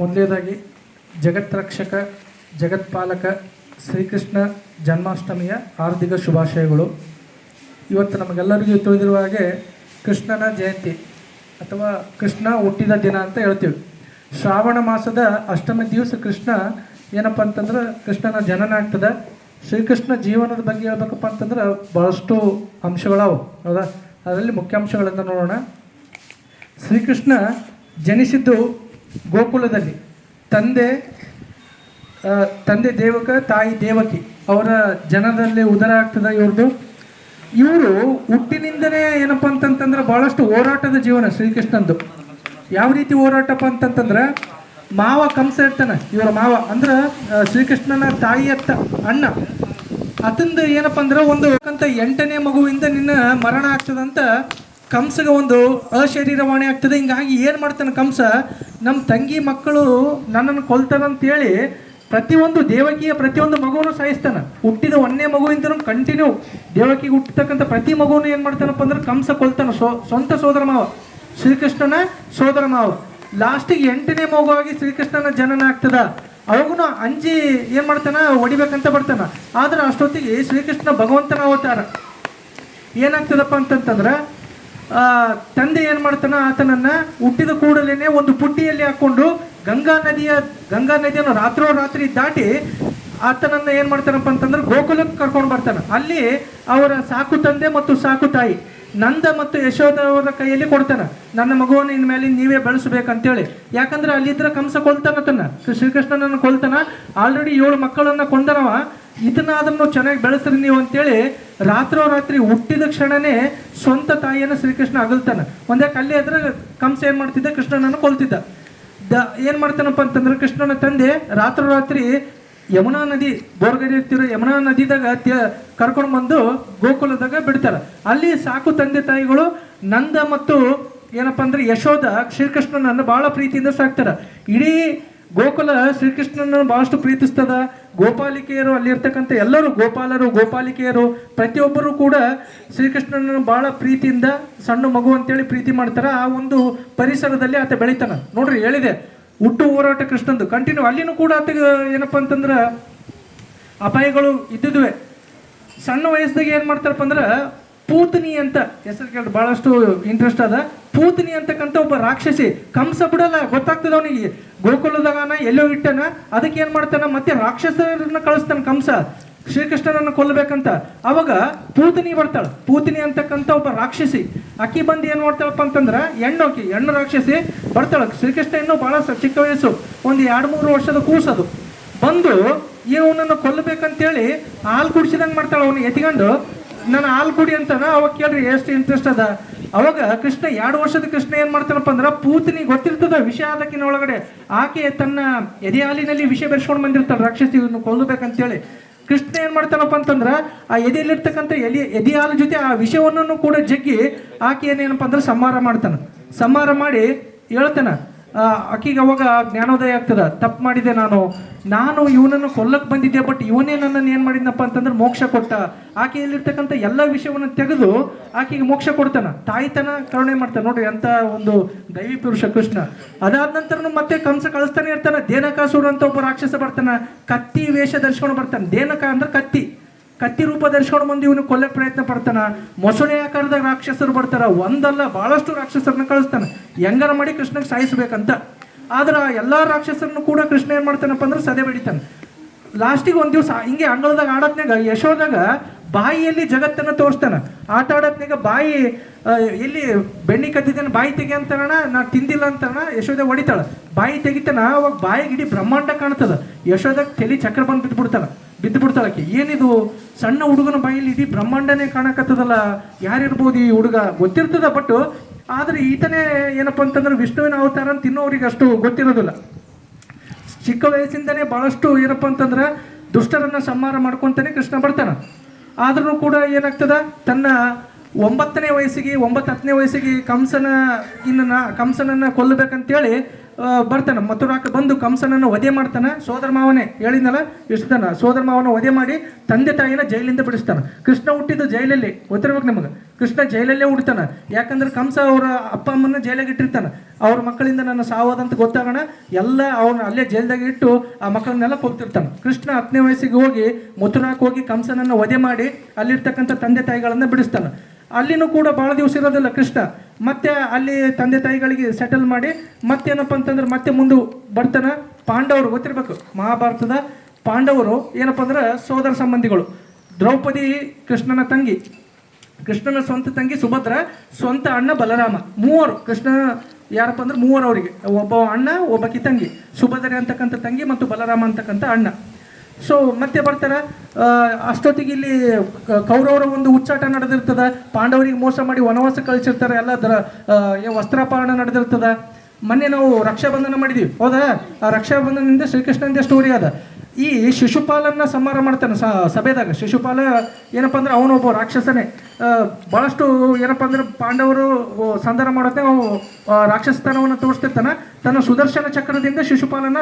ಮೊದಲನೇದಾಗಿ ಜಗತ್ರಕ್ಷಕ, ಜಗತ್ಪಾಲಕ ಶ್ರೀಕೃಷ್ಣ ಜನ್ಮಾಷ್ಟಮಿಯ ಹಾರ್ದಿಕ ಶುಭಾಶಯಗಳು. ಇವತ್ತು ನಮಗೆಲ್ಲರಿಗೂ ತಿಳಿದಿರುವ ಹಾಗೆ ಕೃಷ್ಣನ ಜಯಂತಿ ಅಥವಾ ಕೃಷ್ಣ ಹುಟ್ಟಿದ ದಿನ ಅಂತ ಹೇಳ್ತೀವಿ. ಶ್ರಾವಣ ಮಾಸದ ಅಷ್ಟಮಿ ದಿವಸ ಕೃಷ್ಣ ಏನಪ್ಪ ಅಂತಂದ್ರೆ ಕೃಷ್ಣನ ಜನನ ಆಗ್ತದೆ. ಶ್ರೀಕೃಷ್ಣ ಜೀವನದ ಬಗ್ಗೆ ಹೇಳ್ಬೇಕಪ್ಪ ಅಂತಂದ್ರೆ ಭಾಳಷ್ಟು ಅಂಶಗಳವು, ಹೌದಾ? ಅದರಲ್ಲಿ ಮುಖ್ಯಾಂಶಗಳನ್ನು ನೋಡೋಣ. ಶ್ರೀಕೃಷ್ಣ ಜನಿಸಿದ್ದು ಗೋಕುಲದಲ್ಲಿ. ತಂದೆ ತಂದೆ ದೇವಕ, ತಾಯಿ ದೇವಕಿ, ಅವರ ಜನದಲ್ಲಿ ಉದರ ಆಗ್ತದೆ ಇವ್ರದ್ದು ಇವರು ಹುಟ್ಟಿನಿಂದನೇ ಏನಪ್ಪ ಅಂತಂತಂದ್ರೆ ಭಾಳಷ್ಟು ಹೋರಾಟದ ಜೀವನ ಶ್ರೀಕೃಷ್ಣಂದು. ಯಾವ ರೀತಿ ಹೋರಾಟಪ್ಪ ಅಂತಂತಂದ್ರೆ ಮಾವ ಕಂಸ ಇರ್ತಾನೆ ಇವರ ಮಾವ. ಅಂದ್ರೆ ಶ್ರೀಕೃಷ್ಣನ ತಾಯಿಯತ್ತ ಅಣ್ಣ. ಅತಂದು ಏನಪ್ಪ ಅಂದ್ರೆ ಒಂದು ಅಂತ ಎಂಟನೇ ಮಗುವಿಂದ ನಿನ್ನ ಮರಣ ಆಗ್ತದಂತ ಕಂಸಗೆ ಒಂದು ಅಶರೀರವಾಣಿ ಆಗ್ತದೆ. ಹಿಂಗಾಗಿ ಏನು ಮಾಡ್ತಾನೆ ಕಂಸ? ನಮ್ಮ ತಂಗಿ ಮಕ್ಕಳು ನನ್ನನ್ನು ಕೊಲ್ತಾನಂತೇಳಿ ಪ್ರತಿಯೊಂದು ದೇವಕಿಯ ಪ್ರತಿಯೊಂದು ಮಗುವನ್ನು ಸಾಯಿಸ್ತಾನ. ಹುಟ್ಟಿದ ಒಂದೇ ಮಗುವಿಂದನೂ ಕಂಟಿನ್ಯೂ ದೇವಕಿಗೆ ಹುಟ್ಟತಕ್ಕಂಥ ಪ್ರತಿ ಮಗುವನ್ನು ಏನು ಮಾಡ್ತಾನಪ್ಪ ಅಂದ್ರೆ ಕಂಸ ಕೊಲ್ತಾನ. ಸೊ, ಸ್ವಂತ ಸೋದರ ಮಾವ, ಶ್ರೀಕೃಷ್ಣನ ಸೋದರ ಮಾವ. ಲಾಸ್ಟಿಗೆ ಎಂಟನೇ ಮಗುವಾಗಿ ಶ್ರೀಕೃಷ್ಣನ ಜನನ ಆಗ್ತದ. ಅವಾಗೂ ಅಂಜಿ ಏನು ಮಾಡ್ತಾನ, ಹೊಡಿಬೇಕಂತ ಬರ್ತಾನ. ಆದ್ರೆ ಅಷ್ಟೊತ್ತಿಗೆ ಶ್ರೀಕೃಷ್ಣ ಭಗವಂತನ ಅವತಾರ. ಏನಾಗ್ತದಪ್ಪ ಅಂತಂತಂದ್ರೆ ತಂದೆ ಏನು ಮಾಡ್ತಾನ ಆತನನ್ನ ಹುಟ್ಟಿದ ಕೂಡಲೇ ಒಂದು ಪುಟ್ಟಿಯಲ್ಲಿ ಹಾಕೊಂಡು ಗಂಗಾ ನದಿಯ, ಗಂಗಾ ನದಿಯನ್ನು ರಾತ್ರೋ ರಾತ್ರಿ ದಾಟಿ ಆತನನ್ನ ಏನು ಮಾಡ್ತಾನಪ್ಪ ಅಂತಂದ್ರೆ ಗೋಕುಲಕ್ಕೆ ಕರ್ಕೊಂಡು ಬರ್ತಾನೆ. ಅಲ್ಲಿ ಅವರ ಸಾಕು ತಂದೆ ಮತ್ತು ಸಾಕು ತಾಯಿ, ನಂದ ಮತ್ತು ಯಶೋಧವರ ಕೈಯಲ್ಲಿ ಕೊಡ್ತಾನೆ. ನನ್ನ ಮಗುವನ್ನು ಇನ್ಮೇಲೆ ನೀವೇ ಬೆಳೆಸ್ಬೇಕಂತೇಳಿ. ಯಾಕಂದ್ರೆ ಅಲ್ಲಿದ್ರೆ ಕಂಸ ಕೊಲ್ತಾನತನ. ಶ್ರೀಕೃಷ್ಣನನ್ನು ಕೊಲ್ತಾನ. ಆಲ್ರೆಡಿ ಏಳು ಮಕ್ಕಳನ್ನ ಕೊಂದನವ. ಇದನ್ನ ಅದನ್ನು ಚೆನ್ನಾಗಿ ಬೆಳೆಸ್ರಿ ನೀವು ಅಂತೇಳಿ ರಾತ್ರೋ ರಾತ್ರಿ ಹುಟ್ಟಿದ ಕ್ಷಣನೇ ಸ್ವಂತ ತಾಯಿಯನ್ನು ಶ್ರೀಕೃಷ್ಣ ಅಗಲ್ತಾನೆ. ಒಂದೇ ಕಲ್ಲಿ ಎದ್ರೆ ಕಂಸ ಏನು ಮಾಡ್ತಿದ್ದ? ಕೃಷ್ಣನನ್ನು ಕೊಲ್ತಿದ್ದ. ದ ಏನು ಮಾಡ್ತಾನಪ್ಪ ಅಂತಂದ್ರೆ ಕೃಷ್ಣನ ತಂದೆ ರಾತ್ರೋ ರಾತ್ರಿ ಯಮುನಾ ನದಿ, ಬೋರ್ಗರಿ ಇರ್ತಿರೋ ಯಮುನಾ ನದಿದಾಗ ಕರ್ಕೊಂಡು ಬಂದು ಗೋಕುಲದಾಗ ಬಿಡ್ತಾರೆ. ಅಲ್ಲಿ ಸಾಕು ತಂದೆ ತಾಯಿಗಳು ನಂದ ಮತ್ತು ಏನಪ್ಪ ಅಂದ್ರೆ ಯಶೋಧ ಶ್ರೀಕೃಷ್ಣನನ್ನು ಬಹಳ ಪ್ರೀತಿಯಿಂದ ಸಾಕ್ತಾರೆ. ಇಡೀ ಗೋಕುಲ ಶ್ರೀಕೃಷ್ಣನನ್ನು ಬಹಳಷ್ಟು ಪ್ರೀತಿಸ್ತದ. ಗೋಪಾಲಿಕೆಯರು ಅಲ್ಲಿರ್ತಕ್ಕಂಥ ಎಲ್ಲರೂ ಗೋಪಾಲರು, ಗೋಪಾಲಿಕೆಯರು, ಪ್ರತಿಯೊಬ್ಬರೂ ಕೂಡ ಶ್ರೀಕೃಷ್ಣನನ್ನು ಬಹಳ ಪ್ರೀತಿಯಿಂದ ಸಣ್ಣ ಮಗು ಅಂತೇಳಿ ಪ್ರೀತಿ ಮಾಡ್ತಾರೆ. ಆ ಒಂದು ಪರಿಸರದಲ್ಲಿ ಆತ ಬೆಳಿತಾನ. ನೋಡ್ರಿ, ಹೇಳಿದೆ. ಹುಟ್ಟು ಹೋರಾಟ ಕೃಷ್ಣಂದು. ಕಂಟಿನ್ಯೂ ಅಲ್ಲಿನೂ ಕೂಡ ಆತ, ಏನಪ್ಪ ಅಂತಂದ್ರೆ ಅಪಾಯಗಳು ಇದ್ದಿದ್ವೆ ಸಣ್ಣ ವಯಸ್ಸಿನಾಗ ಏನು ಮಾಡ್ತಾರಪ್ಪ ಅಂದ್ರೆ, ಪೂತನಿ ಅಂತ ಹೆಸರು ಕೇಳಿ ಭಾಳಷ್ಟು ಇಂಟ್ರೆಸ್ಟ್ ಅದ. ಪೂತನಿ ಅಂತಕ್ಕಂಥ ಒಬ್ಬ ರಾಕ್ಷಸಿ, ಕಂಸ ಬಿಡಲ್ಲ ಗೊತ್ತಾಗ್ತದ ಅವನಿಗೆ. ಗೋಕುಲದಾಗನ ಎಲ್ಲೋ ಇಟ್ಟನ, ಅದಕ್ಕೆ ಏನು ಮಾಡ್ತಾನ? ಮತ್ತೆ ರಾಕ್ಷಸರನ್ನ ಕಳಿಸ್ತಾನೆ ಕಂಸ. ಶ್ರೀಕೃಷ್ಣನನ್ನು ಕೊಲ್ಲಬೇಕಂತ. ಅವಾಗ ಪೂತನಿ ಬರ್ತಾಳೆ. ಪೂತನಿ ಅಂತಕ್ಕಂಥ ಒಬ್ಬ ರಾಕ್ಷಸಿ. ಅಕ್ಕಿ ಬಂದು ಏನು ಮಾಡ್ತಾಳಪ್ಪ ಅಂತಂದ್ರೆ ಹೆಣ್ಣು ಅಕ್ಕಿ ಹೆಣ್ಣು ರಾಕ್ಷಸಿ ಬರ್ತಾಳೆ. ಶ್ರೀಕೃಷ್ಣ ಇನ್ನೂ ಭಾಳ ಚಿಕ್ಕ ವಯಸ್ಸು. ಒಂದು ಎರಡು ಮೂರು ವರ್ಷದ ಕೂಸದು. ಬಂದು ಇವನನ್ನು ಕೊಲ್ಲಬೇಕಂತೇಳಿ ಹಾಲು ಕುಡಿಸಿದಂಗೆ ಮಾಡ್ತಾಳೆ ಅವನು. ಎತ್ಕೊಂಡು ನಾನು ಹಾಲು ಕುಡಿ ಅಂತಾನ. ಅವಾಗ ಕೇಳ್ರಿ, ಎಷ್ಟು ಇಂಟ್ರೆಸ್ಟ್ ಅದ? ಅವಾಗ ಕೃಷ್ಣ ಎರಡು ವರ್ಷದ ಕೃಷ್ಣ ಏನ್ ಮಾಡ್ತಾನಪ್ಪ ಅಂದ್ರೆ ಪೂತನಿ ಗೊತ್ತಿರ್ತದ ವಿಷ ಅದಕ್ಕಿನ ಒಳಗಡೆ ಆಕೆ ತನ್ನ ಎದೆ ಹಾಲಿನಲ್ಲಿ ವಿಷ ಬೆರೆಸ್ಕೊಂಡು ಬಂದಿರ್ತಾಳೆ ರಾಕ್ಷಸಿ ಇವನು ಕೊಲ್ಲಬೇಕಂತೇಳಿ ಕೃಷ್ಣ ಏನ್ ಮಾಡ್ತಾನಪ್ಪ ಅಂತಂದ್ರೆ ಆ ಎದೆಯಲ್ಲಿರ್ತಕ್ಕಂಥ ಎಲೆ ಎದೆ ಹಾಲು ಜೊತೆ ಆ ವಿಷವನ್ನು ಕೂಡ ಜಗ್ಗಿ ಆಕೆ ಏನೇನಪ್ಪ ಅಂದ್ರೆ ಸಂಹಾರ ಮಾಡ್ತಾನೆ. ಸಂಹಾರ ಮಾಡಿ ಹೇಳ್ತಾನ ಆಕಿಗೆ ಅವಾಗ ಜ್ಞಾನೋದಯ ಆಗ್ತದ. ತಪ್ಪು ಮಾಡಿದೆ ನಾನು. ನಾನು ಇವನನ್ನು ಕೊಲ್ಲಕ್ಕೆ ಬಂದಿದ್ದೆ ಬಟ್ ಇವನೇ ನನ್ನನ್ನು ಏನು ಮಾಡಿದ್ನಪ್ಪ ಅಂತಂದ್ರೆ ಮೋಕ್ಷ ಕೊಟ್ಟ. ಆಕೆಯಲ್ಲಿರ್ತಕ್ಕಂಥ ಎಲ್ಲ ವಿಷಯವನ್ನು ತೆಗೆದು ಆಕೆಗೆ ಮೋಕ್ಷ ಕೊಡ್ತಾನ. ತಾಯಿತನ ಕರುಣೆ ಮಾಡ್ತಾನೆ. ನೋಡ್ರಿ ಅಂತ ಒಂದು ದೈವಿ ಪುರುಷ ಕೃಷ್ಣ. ಅದಾದ ನಂತರ ಮತ್ತೆ ಕಂಸ ಕಳಿಸ್ತಾನೆ ಇರ್ತಾನೆ. ದೇನಕಾಸುರ ಅಂತ ಒಬ್ಬ ರಾಕ್ಷಸ ಬರ್ತಾನ. ಕತ್ತಿ ವೇಷ ಧರಿಸ್ಕೊಂಡು ಬರ್ತಾನೆ. ದೇನಕ ಅಂದ್ರೆ ಕತ್ತಿ. ಕತ್ತಿ ರೂಪ ಧರಿಸ್ಕೊಂಡು ಬಂದು ಇವನು ಕೊಲ್ಲಕ್ಕೆ ಪ್ರಯತ್ನ ಪಡ್ತಾನ. ಮೊಸಳೆ ಆಕಾರದಾಗ ರಾಕ್ಷಸರು ಬರ್ತಾರ. ಒಂದಲ್ಲ ಬಹಳಷ್ಟು ರಾಕ್ಷಸರನ್ನ ಕಳಿಸ್ತಾನೆ. ಹೆಂಗಾರ ಮಾಡಿ ಕೃಷ್ಣಗೆ ಸಾಯಿಸ್ಬೇಕಂತ. ಆದ್ರೆ ಆ ಎಲ್ಲ ರಾಕ್ಷಸರನ್ನು ಕೂಡ ಕೃಷ್ಣ ಏನು ಮಾಡ್ತಾನಪ್ಪ ಅಂದ್ರೆ ಸದೆ ಬೆಳಿತಾನೆ ಲಾಸ್ಟಿಗೆ ಒಂದು ದಿವಸ ಹಿಂಗೆ ಅಂಗಳದಾಗ ಆಡತ್ನಾಗ ಯಶೋದಾಗ ಬಾಯಿಯಲ್ಲಿ ಜಗತ್ತನ್ನು ತೋರಿಸ್ತಾನೆ. ಆಟ ಆಡತ್ನಾಗ ಬಾಯಿ ಎಲ್ಲಿ ಬೆಣ್ಣಿ ಕದ್ದಿದ್ದೇನೆ, ಬಾಯಿ ತೆಗಿ ಅಂತಾನ ನಾ ತಿಂದಿಲ್ಲ ಅಂತಾನ ಯಶೋದ ಹೊಡಿತಾಳ. ಬಾಯಿ ತೆಗಿತಾನ, ಅವಾಗ ಬಾಯಿಗೆ ಇಡೀ ಬ್ರಹ್ಮಾಂಡ ಕಾಣ್ತದ. ಯಶೋದಾಗ ತಲೆ ಚಕ್ರ ಬಂದು ಬಿದ್ದು ಬಿಡ್ತಾನ ಬಿದ್ದು ಬಿಡ್ತಾಳಕ್ಕೆ ಏನಿದು? ಸಣ್ಣ ಹುಡುಗನ ಬಾಯಲ್ಲಿ ಇಡೀ ಬ್ರಹ್ಮಾಂಡನೇ ಕಾಣಕತ್ತದಲ್ಲ? ಯಾರಿರ್ಬೋದು ಈ ಹುಡುಗ? ಗೊತ್ತಿರ್ತದ ಬಟ್ ಆದ್ರೆ ಈತನೇ ಏನಪ್ಪ ಅಂತಂದ್ರೆ ವಿಷ್ಣುವಿನ ಅವತಾರ ಅಂತ ತಿನ್ನೋರಿಗೆ ಅಷ್ಟು ಗೊತ್ತಿರೋದಿಲ್ಲ. ಚಿಕ್ಕ ವಯಸ್ಸಿಂದನೇ ಭಾಳಷ್ಟು ಏನಪ್ಪ ಅಂತಂದ್ರೆ ದುಷ್ಟರನ್ನ ಸಂಹಾರ ಮಾಡ್ಕೊಂತಾನೆ ಕೃಷ್ಣ ಬರ್ತಾನ. ಆದ್ರೂ ಕೂಡ ಏನಾಗ್ತದ? ತನ್ನ ಒಂಬತ್ತನೇ ವಯಸ್ಸಿಗೆ ಒಂಬತ್ತು ಹತ್ತನೇ ವಯಸ್ಸಿಗೆ ಕಂಸನ, ಇನ್ನ ಕಂಸನನ್ನು ಕೊಲ್ಲಬೇಕಂತೇಳಿ ಬರ್ತಾನ. ಮಥುರಾಕ ಬಂದು ಕಂಸನನ್ನು ವಧೆ ಮಾಡ್ತಾನೆ. ಸೋದರ ಮಾವನೇ, ಹೇಳಿದ್ನಲ್ಲ ಇಷ್ಟನ ಸೋದರ ಮಾವನ ವಧೆ ಮಾಡಿ ತಂದೆ ತಾಯಿನ ಜೈಲಿಂದ ಬಿಡಿಸ್ತಾನೆ. ಕೃಷ್ಣ ಹುಟ್ಟಿದ್ದು ಜೈಲಲ್ಲಿ. ಗೊತ್ತಿರ್ಬೇಕು ನಮಗೆ? ಕೃಷ್ಣ ಜೈಲಲ್ಲೇ ಹುಡ್ತಾನೆ. ಯಾಕಂದ್ರೆ ಕಂಸ ಅವರ ಅಪ್ಪ ಅಮ್ಮನ ಜೈಲಾಗ ಇಟ್ಟಿರ್ತಾನೆ. ಅವ್ರ ಮಕ್ಕಳಿಂದ ನನ್ನ ಸಾವದಂತ ಗೊತ್ತಾಗೋಣ. ಎಲ್ಲ ಅವ್ರನ್ನ ಅಲ್ಲೇ ಜೈಲ್ದಾಗ ಇಟ್ಟು ಆ ಮಕ್ಕಳನ್ನೆಲ್ಲ ಕೊಲ್ತಿರ್ತಾನೆ. ಕೃಷ್ಣ ಹತ್ತನೇ ವಯಸ್ಸಿಗೆ ಹೋಗಿ ಮಥುರಾಕ್ ಹೋಗಿ ಕಂಸನನ್ನು ವಧೆ ಮಾಡಿ ಅಲ್ಲಿರ್ತಕ್ಕಂಥ ತಂದೆ ತಾಯಿಗಳನ್ನು ಬಿಡಿಸ್ತಾನೆ. ಅಲ್ಲಿನೂ ಕೂಡ ಭಾಳ ದಿವಸ ಇರೋದಿಲ್ಲ ಕೃಷ್ಣ. ಮತ್ತೆ ಅಲ್ಲಿ ತಂದೆ ತಾಯಿಗಳಿಗೆ ಸೆಟಲ್ ಮಾಡಿ ಮತ್ತೇನಪ್ಪ ಅಂತಂದ್ರೆ ಮತ್ತೆ ಮುಂದೆ ಬರ್ತಾನ ಪಾಂಡವರು, ಗೊತ್ತಿರ್ಬೇಕು? ಮಹಾಭಾರತದ ಪಾಂಡವರು ಏನಪ್ಪ ಅಂದ್ರೆ ಸೋದರ ಸಂಬಂಧಿಗಳು. ದ್ರೌಪದಿ ಕೃಷ್ಣನ ತಂಗಿ. ಕೃಷ್ಣನ ಸ್ವಂತ ತಂಗಿ ಸುಭದ್ರ, ಸ್ವಂತ ಅಣ್ಣ ಬಲರಾಮ. ಮೂವರು, ಕೃಷ್ಣ ಯಾರಪ್ಪ ಅಂದ್ರೆ ಮೂವರು ಅವರಿಗೆ ಒಬ್ಬ ಅಣ್ಣ, ಒಬ್ಬಕಿ ತಂಗಿ. ಸುಭದ್ರೆ ಅಂತಕ್ಕಂಥ ತಂಗಿ ಮತ್ತು ಬಲರಾಮ ಅಂತಕ್ಕಂಥ ಅಣ್ಣ. ಸೊ ಮತ್ತೆ ಬರ್ತಾರೆ ಅಷ್ಟೊತ್ತಿಗೆ ಇಲ್ಲಿ ಕೌರವರ ಒಂದು ಹುಚ್ಚಾಟ ನಡೆದಿರ್ತದೆ. ಪಾಂಡವರಿಗೆ ಮೋಸ ಮಾಡಿ ವನವಾಸ ಕಳಿಸಿರ್ತಾರೆ. ಎಲ್ಲ ದರ ವಸ್ತ್ರಾಪಹರಣ ನಡೆದಿರ್ತದೆ. ಮೊನ್ನೆ ನಾವು ರಕ್ಷಾಬಂಧನ ಮಾಡಿದೀವಿ. ಹೌದಾ? ಆ ರಕ್ಷಾಬಂಧನದಿಂದ ಶ್ರೀಕೃಷ್ಣಂದೇ ಸ್ಟೋರಿ ಅದ. ಈ ಶಿಶುಪಾಲನ್ನ ಸಂಹಾರ ಮಾಡ್ತಾನೆ ಸ, ಸಭೆದಾಗ. ಶಿಶುಪಾಲ ಏನಪ್ಪ ಅಂದ್ರೆ ಅವನೊಬ್ಬ ರಾಕ್ಷಸನೇ. ಬಹಳಷ್ಟು ಭಾಳಷ್ಟು ಏನಪ್ಪ ಅಂದ್ರೆ ಪಾಂಡವರು ಸಂಧಾನ ಮಾಡೋದೇ ಅವು ರಾಕ್ಷಸತನವನ್ನು ತೋರಿಸ್ತಿರ್ತಾನ. ತನ್ನ ಸುದರ್ಶನ ಚಕ್ರದಿಂದ ಶಿಶುಪಾಲನ